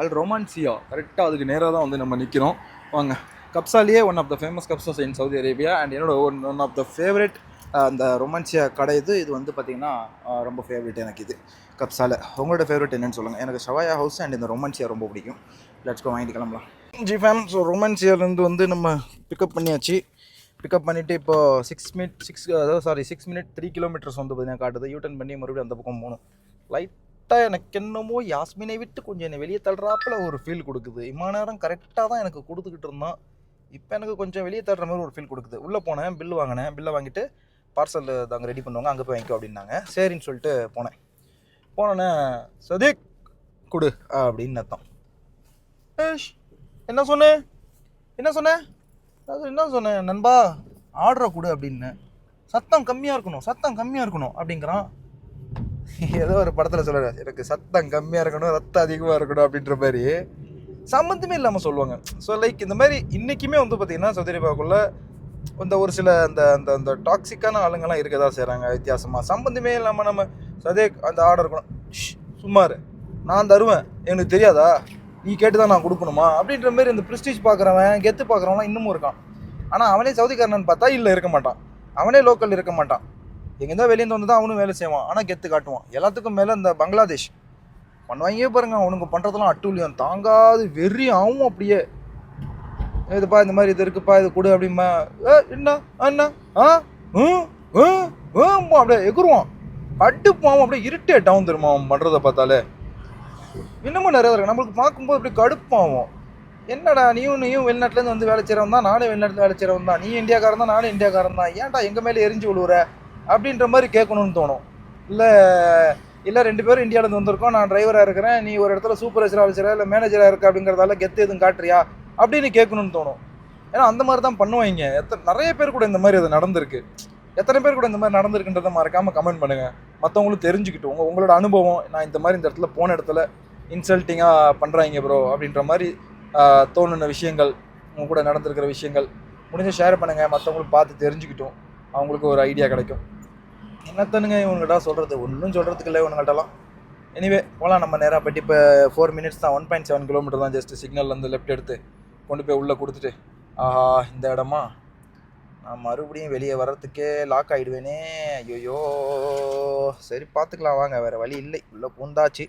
அல் ரொமான்சியா. கரெக்டாக அதுக்கு நேராக தான் வந்து நம்ம நிற்கிறோம் வாங்க. கப்சாலியே one of the famous kabsas in Saudi Arabia and என்னோட one one of the favourite அந்த ரொமான்சியா கடை இது. இது வந்து பார்த்திங்கன்னா ரொம்ப ஃபேவரட் எனக்கு இது. கப்சால. உங்களோட ஃபேவரட் என்னன்னு சொல்லுங்கள் எனக்கு ஷவாயா ஹவுஸ் அண்ட் இந்த ரொமான்சியா ரொம்ப பிடிக்கும். லெட்ஸ் கோ வாங்கிட்டு கிளம்பலாம். ஜி ஃபேம் ஸோ ரொமான்சியாலேருந்து வந்து நம்ம பிக்கப் பண்ணியாச்சு. பிக்கப் பண்ணிவிட்டு இப்போ சிக்ஸ் மினிட் சிக்ஸ் அதாவது sorry six minute three kilometres வந்து பார்த்தீங்கன்னா காட்டுது. யூட்டன் பண்ணி மறுபடியும் அந்த பக்கம் போகணும். கரெக்டாக எனக்கு என்னமோ யாஸ்மினை விட்டு கொஞ்சம் என்னை வெளியே தள்ளுறாப்புல ஒரு ஃபீல் கொடுக்குது. இம்மா நேரம் கரெக்டாக தான் எனக்கு கொடுத்துக்கிட்டு இருந்தான். இப்போ எனக்கு கொஞ்சம் வெளியே தள்ளுற மாதிரி ஒரு ஃபீல் கொடுக்குது. உள்ளே போனேன் பில்லு வாங்கினேன். பில்லை வாங்கிட்டு பார்சல் அங்கே ரெடி பண்ணுவாங்க. அங்கே போய் வாங்கிக்கோ அப்படின்னாங்க. சரின்னு சொல்லிட்டு போனேன். போனோன்னே சதீக் கொடு அப்படின்னு அர்த்தம். என்ன சொன்னேன் என்ன சொன்னேன் அது என்ன சொன்னேன் நண்பா? ஆர்டரை கொடு அப்படின்னு. சத்தம் கம்மியாக இருக்கணும் சத்தம் கம்மியாக இருக்கணும் அப்படிங்கிறான். ஏதோ ஒரு படத்தில் சொல்லுற எனக்கு சத்தம் கம்மியாக இருக்கணும் ரத்தம் அதிகமாக இருக்கணும் அப்படின்ற மாதிரி சம்மந்தமே இல்லாமல் சொல்லுவாங்க. ஸோ லைக் இந்த மாதிரி இன்றைக்குமே வந்து பார்த்திங்கன்னா சௌதரிபாவுக்குள்ளே இந்த ஒரு சில அந்த அந்த அந்த டாக்ஸிக்கான ஆளுங்கெல்லாம் இருக்க தான் செய்கிறாங்க வித்தியாசமாக சம்மந்தமே இல்லாமல் நம்ம சதே அந்த ஆர்டர் இருக்கணும் சும்மாரு நான் தருவேன். எனக்கு தெரியாதா? நீ கேட்டு தான் நான் கொடுக்கணுமா? அப்படின்ற மாதிரி இந்த ப்ரிஸ்டீஜ் பார்க்குறவன் கெத்து பார்க்குறவன்லாம் இன்னமும் இருக்கான். ஆனால் அவனே சவுதிக்காரனு பார்த்தா இல்லை இருக்க மாட்டான். அவனே லோக்கல் இருக்க மாட்டான். எங்கேருந்தா வெளியே வந்து தான் அவனும் வேலை செய்வான். ஆனால் கெத்து காட்டுவான். எல்லாத்துக்கும் மேலே இந்த பங்களாதேஷ். பண்ணுவாங்க பாருங்க அவனுங்க பண்ணுறதெல்லாம் அட்டூழியம். தாங்காது வெறி ஆகும் அப்படியே இதுப்பா இந்த மாதிரி இது இருக்குப்பா இது கொடு அப்படிம்பா. ஏ என்ன? ஆ, என்ன ஆ? ம் ம் அப்படியே எகுருவான். அடுப்பாவும் அப்படியே இரிட்டேட் ஆகும் தெரியுமா அவன் பண்ணுறதை பார்த்தாலே. இன்னமும் நிறையா இருக்கு. நம்மளுக்கு பார்க்கும்போது அப்படியே கடுப்பாகும் என்னடா நீயும் நீயும் வெளிநாட்டிலேருந்து வந்து வேலை செய்கிறவன் தான் நானும் வெளிநாட்டில் வேலை செய்கிறவன் தான் நீ இந்தியாக்காரன் தான் நானும் இந்தியாக்காரன் தான் ஏன்டா எங்கள் மேலே எரிஞ்சு விழுவுற? அப்படின்ற மாதிரி கேட்கணும்னு தோணும். இல்லை இல்லை ரெண்டு பேரும் இந்தியாவிலேருந்து வந்திருக்கோம். நான் டிரைவராக இருக்கிறேன். நீ ஒரு இடத்துல சூப்பர்வைசராக ஆஃபீஸராக இல்லை மேனேஜராக இருக்க அப்படிங்கிறதால கெத்து எதுவும் காட்டுறியா அப்படின்னு கேட்கணும்னு தோணும். ஏன்னா அந்த மாதிரி தான் பண்ணுவாங்க எத்தனை நிறைய பேர் கூட இந்த மாதிரி அது நடந்திருக்கு. எத்தனை பேர் கூட இந்த மாதிரி நடந்திருக்குன்றதை மறக்காமல் கமெண்ட் பண்ணுங்கள் மற்றவங்களும் தெரிஞ்சுக்கிட்டு உங்கள் உங்களோட அனுபவம் நான் இந்த மாதிரி இந்த இடத்துல போன இடத்துல இன்சல்ட்டிங்காக பண்ணுறாங்க ப்ரோ அப்படின்ற மாதிரி தோணுன விஷயங்கள் உங்கள் கூட நடந்திருக்கிற விஷயங்கள் முடிஞ்ச ஷேர் பண்ணுங்கள் மற்றவங்களுக்கு பார்த்து தெரிஞ்சுக்கிட்டும். அவங்களுக்கு ஒரு ஐடியா கிடைக்கும். என்னத்தனுங்க இவங்கள்ட்ட சொல்கிறது ஒன்றும் சொல்கிறதுக்கு இல்லை இவங்கள்ட்டலாம் எனிவே போகலாம் நம்ம நேராக பட் இப்போ ஃபோர் மினிட்ஸ் தான். ஒன் பாயிண்ட் செவன் கிலோமீட்டர் தான் ஜஸ்ட்டு சிக்னல்லேருந்து லெஃப்ட் எடுத்து கொண்டு போய் உள்ளே கொடுத்துட்டு. ஆஹா இந்த இடமா? நான் மறுபடியும் வெளியே வர்றதுக்கே லாக் ஆகிடுவேனே ஐயோயோ. சரி பார்த்துக்கலாம். வாங்க வேறு வழி இல்லை. உள்ளே பூந்தாச்சு.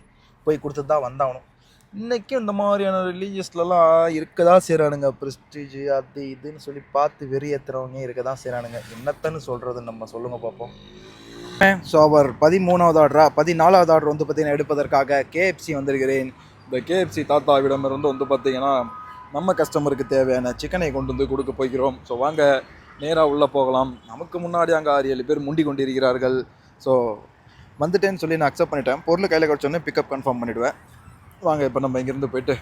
போய் கொடுத்து தான் வந்தாகணும். இன்றைக்கும் இந்த மாதிரியான ரிலீஜியஸ்லலாம் இருக்க தான் செய்கிறானுங்க ப்ரெஸ்டீஜ் அது இதுன்னு சொல்லி பார்த்து வெறியேற்றுறவங்க இருக்க தான் செய்கிறானுங்க என்னத்தன்னு சொல்கிறது நம்ம? சொல்லுங்கள் பார்ப்போம் ஸோ அவர் பதிமூணாவது ஆர்டரா பதினாலாவது ஆர்டர் வந்து பார்த்தீங்கன்னா எடுப்பதற்காக கேஎஃப்சி வந்திருக்கிறேன். இந்த கேஎஃப்சி தாத்தாவிடமிருந்து வந்து பார்த்தீங்கன்னா நம்ம கஸ்டமருக்கு தேவையான சிக்கனை கொண்டு வந்து கொடுக்க போகிறோம். ஸோ வாங்க நேராக உள்ளே போகலாம். நமக்கு முன்னாடி அங்கே ஆறு ஏழு பேர் முண்டி கொண்டிருக்கிறார்கள். ஸோ வந்துட்டேன்னு சொல்லி நான் அக்செப்ட் பண்ணிட்டேன். பொருள் கையில் கிடச்சோன்னே பிக்கப் கன்ஃபார்ம் பண்ணிவிடுவேன் வாங்க இப்போ நம்ம இங்கேருந்து போயிட்டு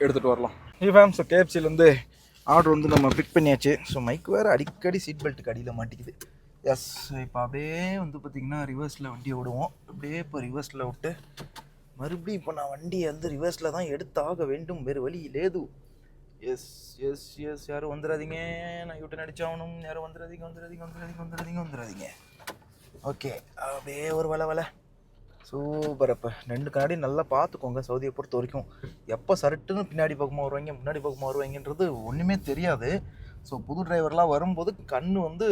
எடுத்துகிட்டு வரலாம். ஹி ஸோ கேஎஃப்சிலேருந்து ஆர்டர் வந்து நம்ம பிக் பண்ணியாச்சு. ஸோ மைக் வேறு அடிக்கடி சீட் பெல்ட்டுக்கு அடியில் மாட்டிக்குது. எஸ் இப்போ அப்படியே வந்து பார்த்திங்கன்னா ரிவர்ஸில் வண்டியை விடுவோம் அப்படியே இப்போ ரிவர்ஸில் விட்டு மறுபடியும் இப்போ நான் வண்டியை வந்து ரிவர்ஸில் தான் எடுத்தாக வேண்டும். வேறு வழி லேது எஸ் எஸ் எஸ் யாரும் வந்துடாதீங்க நான் யூட்டன் அடிச்சாகணும். யாரும் வந்துடாதீங்க வந்துடாதீங்க வந்துடாதீங்க வந்துடாதீங்க வந்துடாதீங்க ஓகே அப்படியே ஒரு வலை வலை. சூப்பர் அப்போ. ரெண்டு கண்ணாடி நல்லா பார்த்துக்கோங்க சவுதியை பொறுத்த வரைக்கும். எப்போ சரட்டுன்னு பின்னாடி பக்கமாக வருவாங்க முன்னாடி பக்கமாக வருவாங்கன்றது ஒன்றுமே தெரியாது. ஸோ புது டிரைவர்லாம் வரும்போது கண் வந்து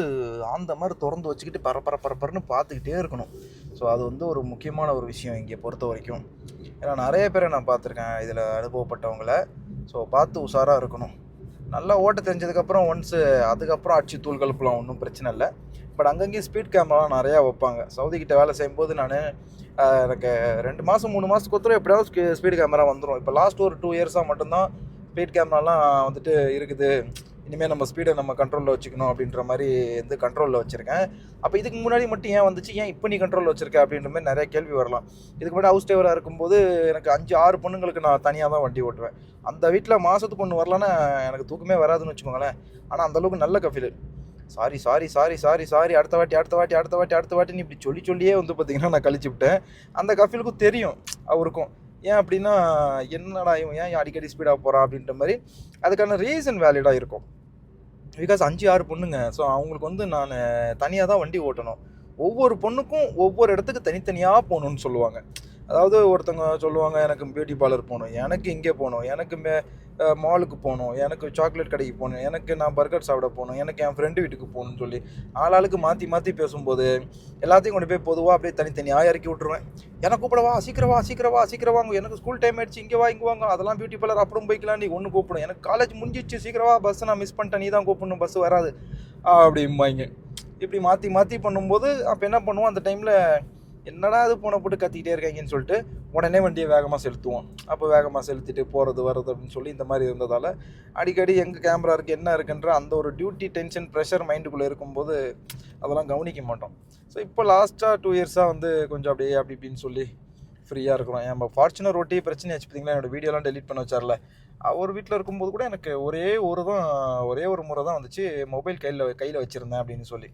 ஆந்த மாதிரி திறந்து வச்சுக்கிட்டு பரப்பர பரப்பரன்னு பார்த்துக்கிட்டே இருக்கணும். ஸோ அது வந்து ஒரு முக்கியமான ஒரு விஷயம் இங்கே பொறுத்த வரைக்கும். ஏன்னா நிறைய பேரை நான் பார்த்துருக்கேன் இதில் அனுபவப்பட்டவங்கள. ஸோ பார்த்து உஷாராக இருக்கணும். நல்லா ஓட்ட தெரிஞ்சதுக்கப்புறம் ஒன்ஸு அதுக்கப்புறம் அடிச்சு தூள் கலப்பலாம் ஒன்றும் பிரச்சனை இல்லை. பட் அங்கங்கேயும் ஸ்பீட் கேமராலாம் நிறையா வைப்பாங்க. சவுதிக்கிட்ட வேலை செய்யும்போது நான் எனக்கு ரெண்டு மாதம் மூணு மாதத்துக்கு ஒருத்தரும் எப்படியாவது ஸ்பீட் கேமரா வந்துடும் இப்போ லாஸ்ட் ஒரு டூ இயர்ஸாக மட்டும்தான் ஸ்பீட் கேமராலாம் வந்துட்டு இருக்குது. இனிமேல் நம்ம ஸ்பீடை நம்ம கண்ட்ரோலில் வச்சுக்கணும் அப்படின்ற மாதிரி வந்து கண்ட்ரோலில் வச்சுருக்கேன். அப்போ இதுக்கு முன்னாடி மட்டும் ஏன் வந்துச்சு? ஏன் இப்போ நீ கண்ட்ரோலில் வச்சிருக்க அப்படின்ற மாதிரி நிறைய கேள்வி வரலாம். இதுக்கு முன்னாடி ஹவுஸ் டிரைவராக இருக்கும்போது எனக்கு அஞ்சு ஆறு பொண்ணுங்களுக்கு நான் தனியாக தான் வண்டி ஓட்டுவேன். அந்த வீட்டில் மாதத்துக்கு ஒன்று வரலன்னா எனக்கு தூக்கமே வராதுன்னு வச்சுக்கோங்களேன். ஆனால் அந்தளவுக்கு நல்ல கஃபில். Sorry sorry sorry sorry sorry அடுத்த வாட்டி அடுத்த வாட்டி அடுத்த வாட்டி அடுத்த வாட்டி நீ இப்படி சொல்லி சொல்லியே வந்து பார்த்தீங்கன்னா நான் கழிச்சு விட்டேன். அந்த கஃபிலுக்கும் தெரியும். அவருக்கும். ஏன் அப்படின்னா என்னடா இவன் ஏன் அடிக்கடி ஸ்பீடாக போகிறான் அப்படின்ற மாதிரி அதுக்கான ரீசன் வேலிடாக இருக்கும். பிகாஸ் அஞ்சு ஆறு பொண்ணுங்க. ஸோ அவங்களுக்கு வந்து நான் தனியாக தான் வண்டி ஓட்டணும். ஒவ்வொரு பொண்ணுக்கும் ஒவ்வொரு இடத்துக்கு தனித்தனியாக போகணுன்னு சொல்லுவாங்க. அதாவது ஒருத்தவங்க சொல்லுவாங்க எனக்கு பியூட்டி பார்லர் போகணும் எனக்கு இங்கே போகணும் எனக்கு மே மாலுக்கு போகணும் எனக்கு சாக்லேட் கடைக்கு போகணும் எனக்கு நான் பர்கர் சாப்பிட போகணும் எனக்கு என் ஃப்ரெண்டு வீட்டுக்கு போகணும்னு சொல்லி ஆளாளுக்கு மாற்றி மாற்றி பேசும்போது எல்லாத்தையும் கொண்டு போய் பொதுவாக அப்படியே தனித்தனியாக இறக்கி விட்ருவேன் எனக்கு கூப்பிடவா சீக்கிரவா சீக்கிரவா சீக்கிரம் வாங்க எனக்கு ஸ்கூல் டைம் ஆயிடுச்சு இங்கே வா இங்கே வாங்க அதெல்லாம் பியூட்டி பார்லர் அப்புறம் போய்க்கலாம் நீ ஒன்று கூப்பிடும் எனக்கு காலேஜ் முடிஞ்சிச்சு சீக்கிரவா பஸ் நான் மிஸ் பண்ணிட்டேன் நீ தான் கூப்பிடணும் பஸ் வராது. அப்படிம்பாங்க. இப்படி மாற்றி மாற்றி பண்ணும்போது அப்போ என்ன பண்ணுவோம் அந்த டைமில் என்னடா அது போன போட்டு கத்திக்கிட்டே இருக்காங்கன்னு சொல்லிட்டு உடனே வண்டியை வேகமாக செலுத்துவோம். அப்போ வேகமாக செலுத்திட்டு போகிறது வர்றது அப்படின்னு சொல்லி இந்த மாதிரி இருந்ததால் அடிக்கடி எங்கே கேமரா இருக்குது என்ன இருக்குன்ற அந்த ஒரு டியூட்டி டென்ஷன் ப்ரெஷர் மைண்டுக்குள்ளே இருக்கும்போது அதெல்லாம் கவனிக்க மாட்டோம். ஸோ இப்போ லாஸ்ட்டாக டூ இயர்ஸாக வந்து கொஞ்சம் அப்படியே அப்படி இப்படின்னு சொல்லி ஃப்ரீயாக இருக்கிறோம். நம்ம ஃபார்ச்சுனர் ஓட்டி பிரச்சனை ஆச்சு பார்த்தீங்களா? என்னோட வீடியோலாம் டெலிட் பண்ண வச்சார்ல. அவர் வீட்டில் இருக்கும்போது கூட எனக்கு ஒரே ஒரு தான் ஒரே ஒரு முறை தான் வந்துச்சு. மொபைல் கையில் கையில் வச்சுருந்தேன் அப்படின்னு சொல்லி.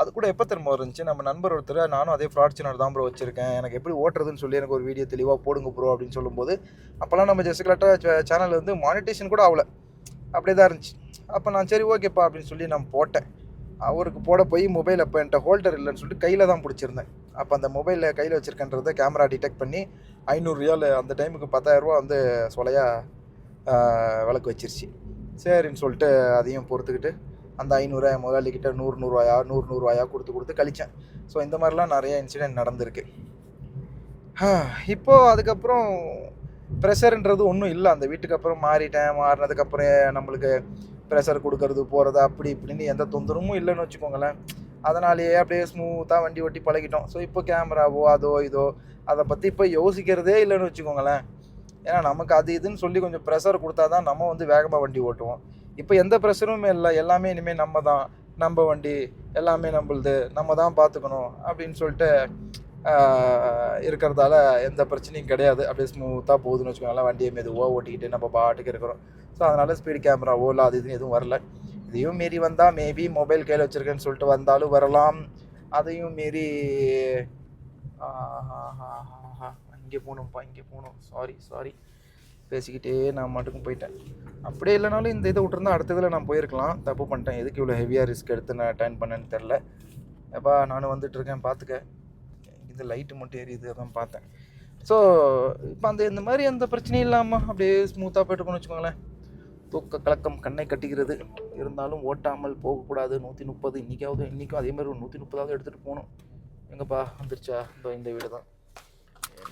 அது கூட எப்போ திரும்ப இருந்துச்சு? நம்ம நண்பர் ஒருத்தர் நானும் அதே ஃப்ராட்சினர் தான் ப்ரோ வச்சிருக்கேன். எனக்கு எப்படி ஓட்டுறதுன்னு சொல்லி எனக்கு ஒரு வீடியோ தெளிவாக போடுங்க ப்ரோ அப்படின்னு சொல்லும்போது அப்போல்லாம் நம்ம ஜஸ்ட் கரெக்டாக சேனல் வந்து மானிட்டேஷன் கூட ஆகல. அப்படியே தான் இருந்துச்சு. அப்போ நான் சரி ஓகேப்பா அப்படின்னு சொல்லி நான் போட்டேன். அவருக்கு போட போய் மொபைல் அப்போ என்கிட்ட ஹோல்டர் இல்லைன்னு சொல்லிட்டு கையில் தான் பிடிச்சிருந்தேன். அப்போ அந்த மொபைலில் கையில் வச்சுருக்கன்றதை கேமரா டிடெக்ட் பண்ணி ஐநூறு அந்த டைமுக்கு பத்தாயிரரூபா வந்து சொலையாக விளக்கு வச்சிருச்சு. சரின்னு சொல்லிட்டு அதையும் பொறுத்துக்கிட்டு அந்த ஐநூறு முதலாளிக்கிட்ட நூறு நூறுவாயா நூறு நூறுவாயா கொடுத்து கொடுத்து கழித்தேன் ஸோ இந்த மாதிரிலாம் நிறைய இன்சிடென்ட் நடந்திருக்கு. இப்போது அதுக்கப்புறம் ப்ரெஷர்ன்றது ஒன்றும் இல்லை. அந்த வீட்டுக்கு அப்புறம் மாறிட்டேன். மாறினதுக்கப்புறம் நம்மளுக்கு ப்ரெஷர் கொடுக்கறது போகிறது அப்படி இப்படின்னு எந்த தொந்தரமும் இல்லைன்னு வச்சுக்கோங்களேன். அதனாலேயே அப்படியே ஸ்மூத்தாக வண்டி ஓட்டி பழகிட்டோம். ஸோ இப்போ கேமராவோ அதோ இதோ அதை பற்றி இப்போ யோசிக்கிறதே இல்லைன்னு வச்சுக்கோங்களேன். ஏன்னா நமக்கு அது இதுன்னு சொல்லி கொஞ்சம் ப்ரெஷர் கொடுத்தா தான் நம்ம வந்து வேகமாக வண்டி ஓட்டுவோம். இப்போ எந்த ப்ரெஷரும் இல்லை. எல்லாமே இனிமேல் நம்ம தான் நம்ம வண்டி எல்லாமே நம்மளுது. நம்ம தான் பார்த்துக்கணும் அப்படின்னு சொல்லிட்டு இருக்கிறதால எந்த பிரச்சனையும் கிடையாது. அப்படியே ஸ்மூத்தாக போகுதுன்னு வச்சுக்கோங்களேன். வண்டியை மெதுவாக ஓட்டிக்கிட்டு நம்ம பாட்டுக்கு இருக்கிறோம். ஸோ அதனால் ஸ்பீடு கேமராவோ இல்லை அது இதுன்னு எதுவும் வரல. இதையும் மீறி வந்தால் மேபி மொபைல் கையில் வச்சுருக்கேன்னு சொல்லிட்டு வந்தாலும் வரலாம். அதையும் மீறி இங்கே போகணும்ப்பா இங்கே போகணும். சாரி சாரி பேசிக்கிட்டே நான் மட்டுக்கும் போயிட்டேன். அப்படியே இல்லைனாலும் இந்த இதை விட்டுருந்தா அடுத்த இதில் நான் போயிருக்கலாம். தப்பு பண்ணிட்டேன். எதுக்கு இவ்வளோ ஹெவியாக ரிஸ்க் எடுத்து நான் டர்ன் பண்ணேன்னு தெரில. எப்பா நானும் வந்துட்டு இருக்கேன். பார்த்துக்க இந்த லைட்டு மட்டும் எரியுது. அதான் பார்த்தேன். ஸோ இப்போ அந்த இந்த மாதிரி எந்த பிரச்சனையும் இல்லாமல் அப்படியே ஸ்மூத்தாக போயிட்டு வச்சுக்கோங்களேன். தூக்க கலக்கம் கண்ணை கட்டிக்கிறது. இருந்தாலும் ஓட்டாமல் போகக்கூடாது. நூற்றி முப்பது இன்றைக்காவது இன்றைக்கும் அதே மாதிரி ஒரு நூற்றி முப்பதாவது எடுத்துகிட்டு போகணும். எங்கப்பா வந்துருச்சா? இப்போ இந்த வீடு தான்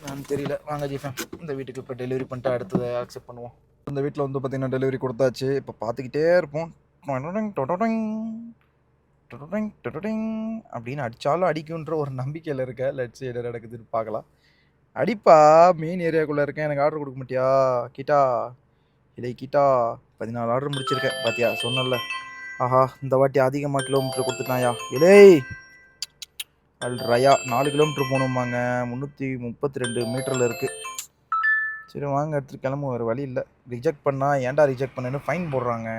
நான் தெரியல. வாங்க ஜீஃபேன் இந்த வீட்டுக்கு இப்போ டெலிவரி பண்ணிட்டு அடுத்ததை அக்செப்ட் பண்ணுவோம். இந்த வீட்டில் வந்து பார்த்திங்கன்னா டெலிவரி கொடுத்தாச்சு. இப்போ பார்த்துக்கிட்டே இருப்போம். டொடொடங், டொடொடங், அப்படின்னு அடித்தாலும் அடிக்குன்ற ஒரு நம்பிக்கையில் இருக்க. லெட் சைடர் நடக்குதுன்னு பார்க்கலாம். அடிப்பா மெயின் ஏரியாக்குள்ளே இருக்கேன். எனக்கு ஆர்டர் கொடுக்க மாட்டியா? கிட்டா? இல்லை கிட்டா பதினாலு ஆர்டர் முடிச்சிருக்கேன். பாத்தியா? சொன்னல ஆஹா இந்த வாட்டி அதிகமாக கிலோமீட்டர் கொடுத்துட்டாயா? இலே! அல் ரயா நாலு கிலோமீட்டர் போகணுமாங்க. முந்நூற்றி முப்பத்தி ரெண்டு மீட்டரில் இருக்குது சரி வாங்க எடுத்துட்டு கிளம்ப வேறு வழி இல்லை. ரிஜெக்ட் பண்ணால் ஏன்டா ரிஜெக்ட் பண்ணேன்னு ஃபைன் போடுறாங்க.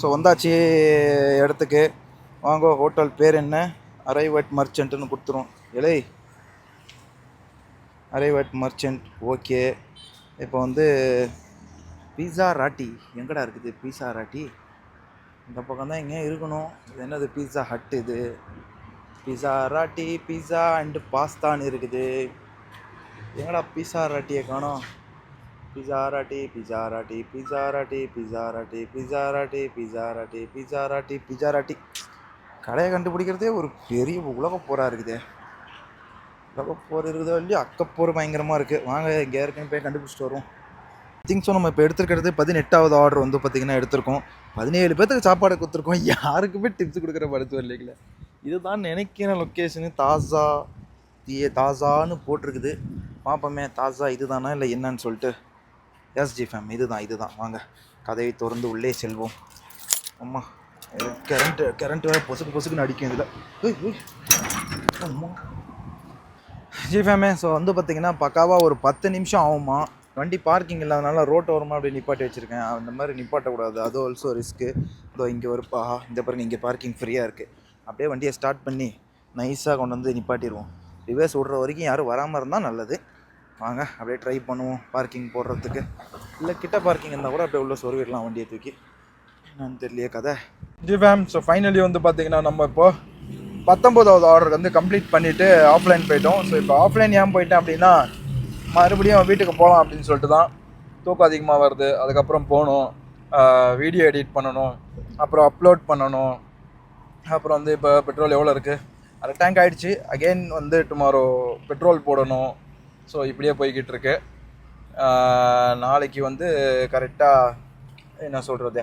ஸோ வந்தாச்சு இடத்துக்கு. வாங்க ஹோட்டல் பேர் என்ன? அரைவட் மர்ச்சன்ட்னு கொடுத்துரும். இலை அரைவ் அட் மர்ச்சன்ட் ஓகே இப்போ வந்து பீஸா ராட்டி எங்கடா இருக்குது பீஸா ராட்டி இந்த பக்கம் தான் எங்கேயும் இருக்கணும். இது என்னது பீஸா ஹட் இது? பிஸா ராட்டி பிஸா அண்டு பாஸ்தான்னு இருக்குது. எங்கடா பிஸா ராட்டியை காணோம்? பிஸா ராட்டி பிஸா ராட்டி பிஸா ராட்டி பிஸா ராட்டி பிஸா ராட்டி பிஸா ராட்டி பிஸா ராட்டி பிஸா ராட்டி. கடையை கண்டுபிடிக்கிறதே ஒரு பெரிய உலக போராக இருக்குதே. உலக போர் இருக்குதோ இல்லையோ அக்கப்போர் பயங்கரமாக இருக்குது வாங்க எங்கே இருக்குன்னு போய் கண்டுபிடிச்சிட்டு வருவோம். திங்ஸும் நம்ம இப்போ எடுத்துருக்கிறது பதினெட்டாவது ஆர்டர் வந்து பார்த்திங்கன்னா எடுத்திருக்கோம். பதினேழு பேர்த்துக்கு சாப்பாடு கொடுத்துருக்கோம். யாருக்குமே டிப்ஸ் கொடுக்குற மருத்துவம் இல்லைங்களே இதுதான் நினைக்கிற லொக்கேஷனு தாசா தீய தாசான்னு போட்டிருக்குது. பார்ப்போமே தாசா இதுதானா இல்லை என்னன்னு சொல்லிட்டு எஸ்ஜி ஃபேம் இதுதான் இதுதான். வாங்க கதையை திறந்து உள்ளே செல்வோம். அம்மா கரண்ட்டு கரண்ட் வேறு பொசுக்கு பொசுக்குன்னு அடிக்கும் இதில். அம்மா. ஜி ஃபேமே ஸோ வந்து பார்த்தீங்கன்னா பக்காவாக ஒரு பத்து நிமிஷம் ஆகுமா? வண்டி பார்க்கிங் இல்லாதனால ரோட்டை ஓரமாக அப்படியே நிப்பாட்டி வச்சுருக்கேன். அந்த மாதிரி நிப்பாட்டக்கூடாது. அது ஆல்சோ ரிஸ்க்கு இதோ இங்கே வருப்பா. இந்த பாருங்க இங்கே பார்க்கிங் ஃப்ரீயாக இருக்குது அப்படியே வண்டியை ஸ்டார்ட் பண்ணி நைஸாக கொண்டு வந்து நிப்பாட்டிடுவோம். ரிவர்ஸ் விடுற வரைக்கும் யாரும் வராமல் இருந்தால் நல்லது. வாங்க அப்படியே ட்ரை பண்ணுவோம் பார்க்கிங் போடுறதுக்கு. இல்லை கிட்ட பார்க்கிங் இருந்தால் கூட அப்படியே உள்ளே சொருவிடலாம் வண்டியை தூக்கி. என்னன்னு தெரியலையே கதை. ஜி மேம் ஸோ ஃபைனலி வந்து பார்த்தீங்கன்னா நம்ம இப்போது பத்தொம்போதாவது ஆர்டர் வந்து கம்ப்ளீட் பண்ணிவிட்டு ஆஃப்லைன் போயிட்டோம். ஸோ இப்போ ஆஃப்லைன் ஏன் போயிட்டேன் அப்படின்னா மறுபடியும் வீட்டுக்கு போகலாம் அப்படின்னு சொல்லிட்டு தான் தூக்கம் அதிகமாக வருது. அதுக்கப்புறம் போகணும். வீடியோ எடிட் பண்ணணும். அப்புறம் அப்லோட் பண்ணணும். அப்புறம் வந்து இப்போ பெட்ரோல் எவ்வளோ இருக்குது அரை டேங்க் ஆகிடுச்சு அகெயின் வந்து டுமாரோ பெட்ரோல் போடணும். ஸோ இப்படியே போய்கிட்டு இருக்கு. நாளைக்கு வந்து கரெக்டாக என்ன சொல்கிறது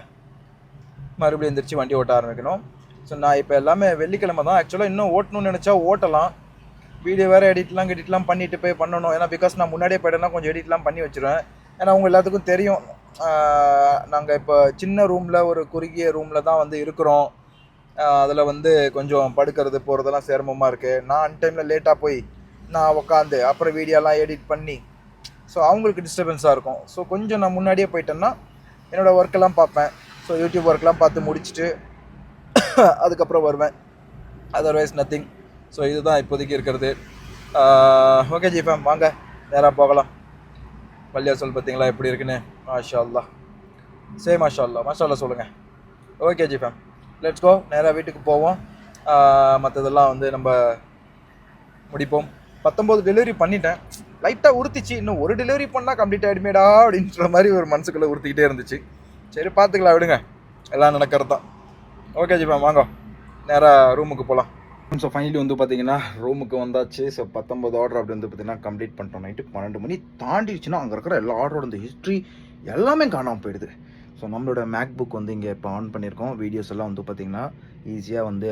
மறுபடியும் எந்திரிச்சு வண்டி ஓட்ட ஆரம்பிக்கணும். ஸோ நான் இப்போ எல்லாமே வெள்ளிக்கிழமை தான். ஆக்சுவலாக இன்னும் ஓட்டணும்னு நினச்சா ஓட்டலாம். வீடியோ வேறு எடிட்லாம் எடிட்லாம் பண்ணிட்டு போய் பண்ணணும். ஏன்னா பிகாஸ் நான் முன்னாடியே போயிட்டேன்னா கொஞ்சம் எடிட்லாம் பண்ணி வச்சுருவேன். ஏன்னா உங்கள் எல்லாத்துக்கும் தெரியும். நாங்கள் இப்போ சின்ன ரூமில் ஒரு குறுகிய ரூமில் தான் வந்து இருக்கிறோம். அதில் வந்து கொஞ்சம் படுக்கிறது போகிறதெல்லாம் சிரமமாக இருக்குது நான் அன் டைமில் லேட்டாக போய் நான் உக்காந்து அப்புறம் வீடியோலாம் எடிட் பண்ணி ஸோ அவங்களுக்கு டிஸ்டர்பன்ஸாக இருக்கும். ஸோ கொஞ்சம் நான் முன்னாடியே போயிட்டேன்னா என்னோடய ஒர்க்கெல்லாம் பார்ப்பேன். ஸோ யூடியூப் ஒர்க்லாம் பார்த்து முடிச்சுட்டு அதுக்கப்புறம் வருவேன். அதர்வைஸ் நத்திங் ஸோ இதுதான் இப்போதைக்கு இருக்கிறது. ஓகே ஜிஃபேம் வாங்க. நேராக போகலாம். பள்ளியா சொல் பார்த்தீங்களா எப்படி இருக்குன்னு? மாஷா அல்லா சே மாஷா அல்லா மாஷா அல்லா சொல்லுங்கள் ஓகே ஜிஃபேம் லெட்ஸ் கோ நேராக வீட்டுக்கு போவோம். மற்றதெல்லாம் வந்து நம்ம முடிப்போம். பத்தொம்போது டெலிவரி பண்ணிட்டேன். லைட்டாக உறுத்திச்சு. இன்னும் ஒரு டெலிவரி பண்ணால் கம்ப்ளீட் ஆகிடுமேடா அப்படின்ற மாதிரி ஒரு மனசுக்குள்ளே உறுத்திக்கிட்டே இருந்துச்சு. சரி பார்த்துக்கலாம் விடுங்க. எல்லாம் நடக்கிறது தான். ஓகே ஜிபா வாங்க. நேராக ரூமுக்கு போகலாம் ஸோ ஃபைனலி வந்து பார்த்தீங்கன்னா ரூமுக்கு வந்தாச்சு. ஸோ பத்தொம்பது ஆர்டர் அப்படி வந்து பார்த்தீங்கன்னா கம்ப்ளீட் பண்ணிட்டோம். நைட்டு பன்னெண்டு மணி தாண்டிடுச்சுன்னா அங்கே இருக்கிற எல்லா ஆர்டரோட இந்த ஹிஸ்ட்ரி எல்லாமே காணாமல் போயிடுது. ஸோ நம்மளோட மேக் புக் வந்து இங்கே இப்போ ஆன் பண்ணியிருக்கோம். வீடியோஸ் எல்லாம் வந்து பார்த்தீங்கன்னா ஈஸியாக வந்து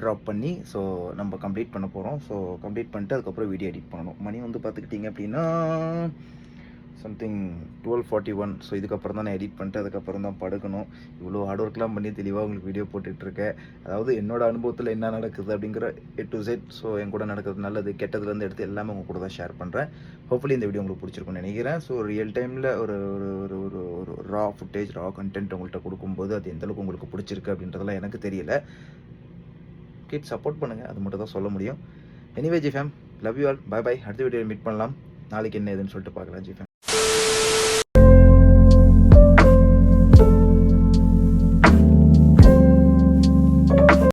ட்ராப் பண்ணி ஸோ நம்ம கம்ப்ளீட் பண்ண போகிறோம் ஸோ கம்ப்ளீட் பண்ணிட்டு அதுக்கப்புறம் வீடியோ எடிட் பண்ணணும். மணி வந்து பார்த்துக்கிட்டிங்க அப்படின்னா something twelve forty one so இதுக்கப்புறம் தான் நான் எடிட் பண்ணிட்டு அதுக்கப்புறம் தான் படுக்கணும். இவ்வளோ ஹார்ட் ஒர்க்லாம் பண்ணி தெளிவாக உங்களுக்கு வீடியோ போட்டுட்ருக்கேன் அதாவது என்னோட அனுபவத்தில் என்ன நடக்குது அப்படிங்கிற எ டு செட் ஸோ என் கூட நடக்கிறது நல்லது. கெட்டதுலேருந்து எடுத்து எல்லாமே உங்கள் கூட தான் ஷேர் பண்ணுறேன் ஹோப்ஃபுல்லி இந்த வீடியோ உங்களுக்கு பிடிச்சிருக்கும்னு நினைக்கிறேன். ஸோ ரியல் டைமில் ஒரு ஒரு ஒரு ஒரு ஒரு ரா ஃபுட்டேஜ் ரா கண்டென்ட் உங்கள்கிட்ட கொடுக்கும்போது அது எந்தளவுக்கு உங்களுக்கு பிடிச்சிருக்கு அப்படின்றதெல்லாம் எனக்கு தெரியல. கிட் சப்போர்ட் பண்ணுங்கள் அது மட்டும் தான் சொல்ல முடியும். Anyway G fam love you all bye bye அடுத்த வீடியோ மீட் பண்ணலாம். நாளைக்கு என்ன ஏதுன்னு சொல்லிட்டு பார்க்கலாம் ஜி ஃபேம்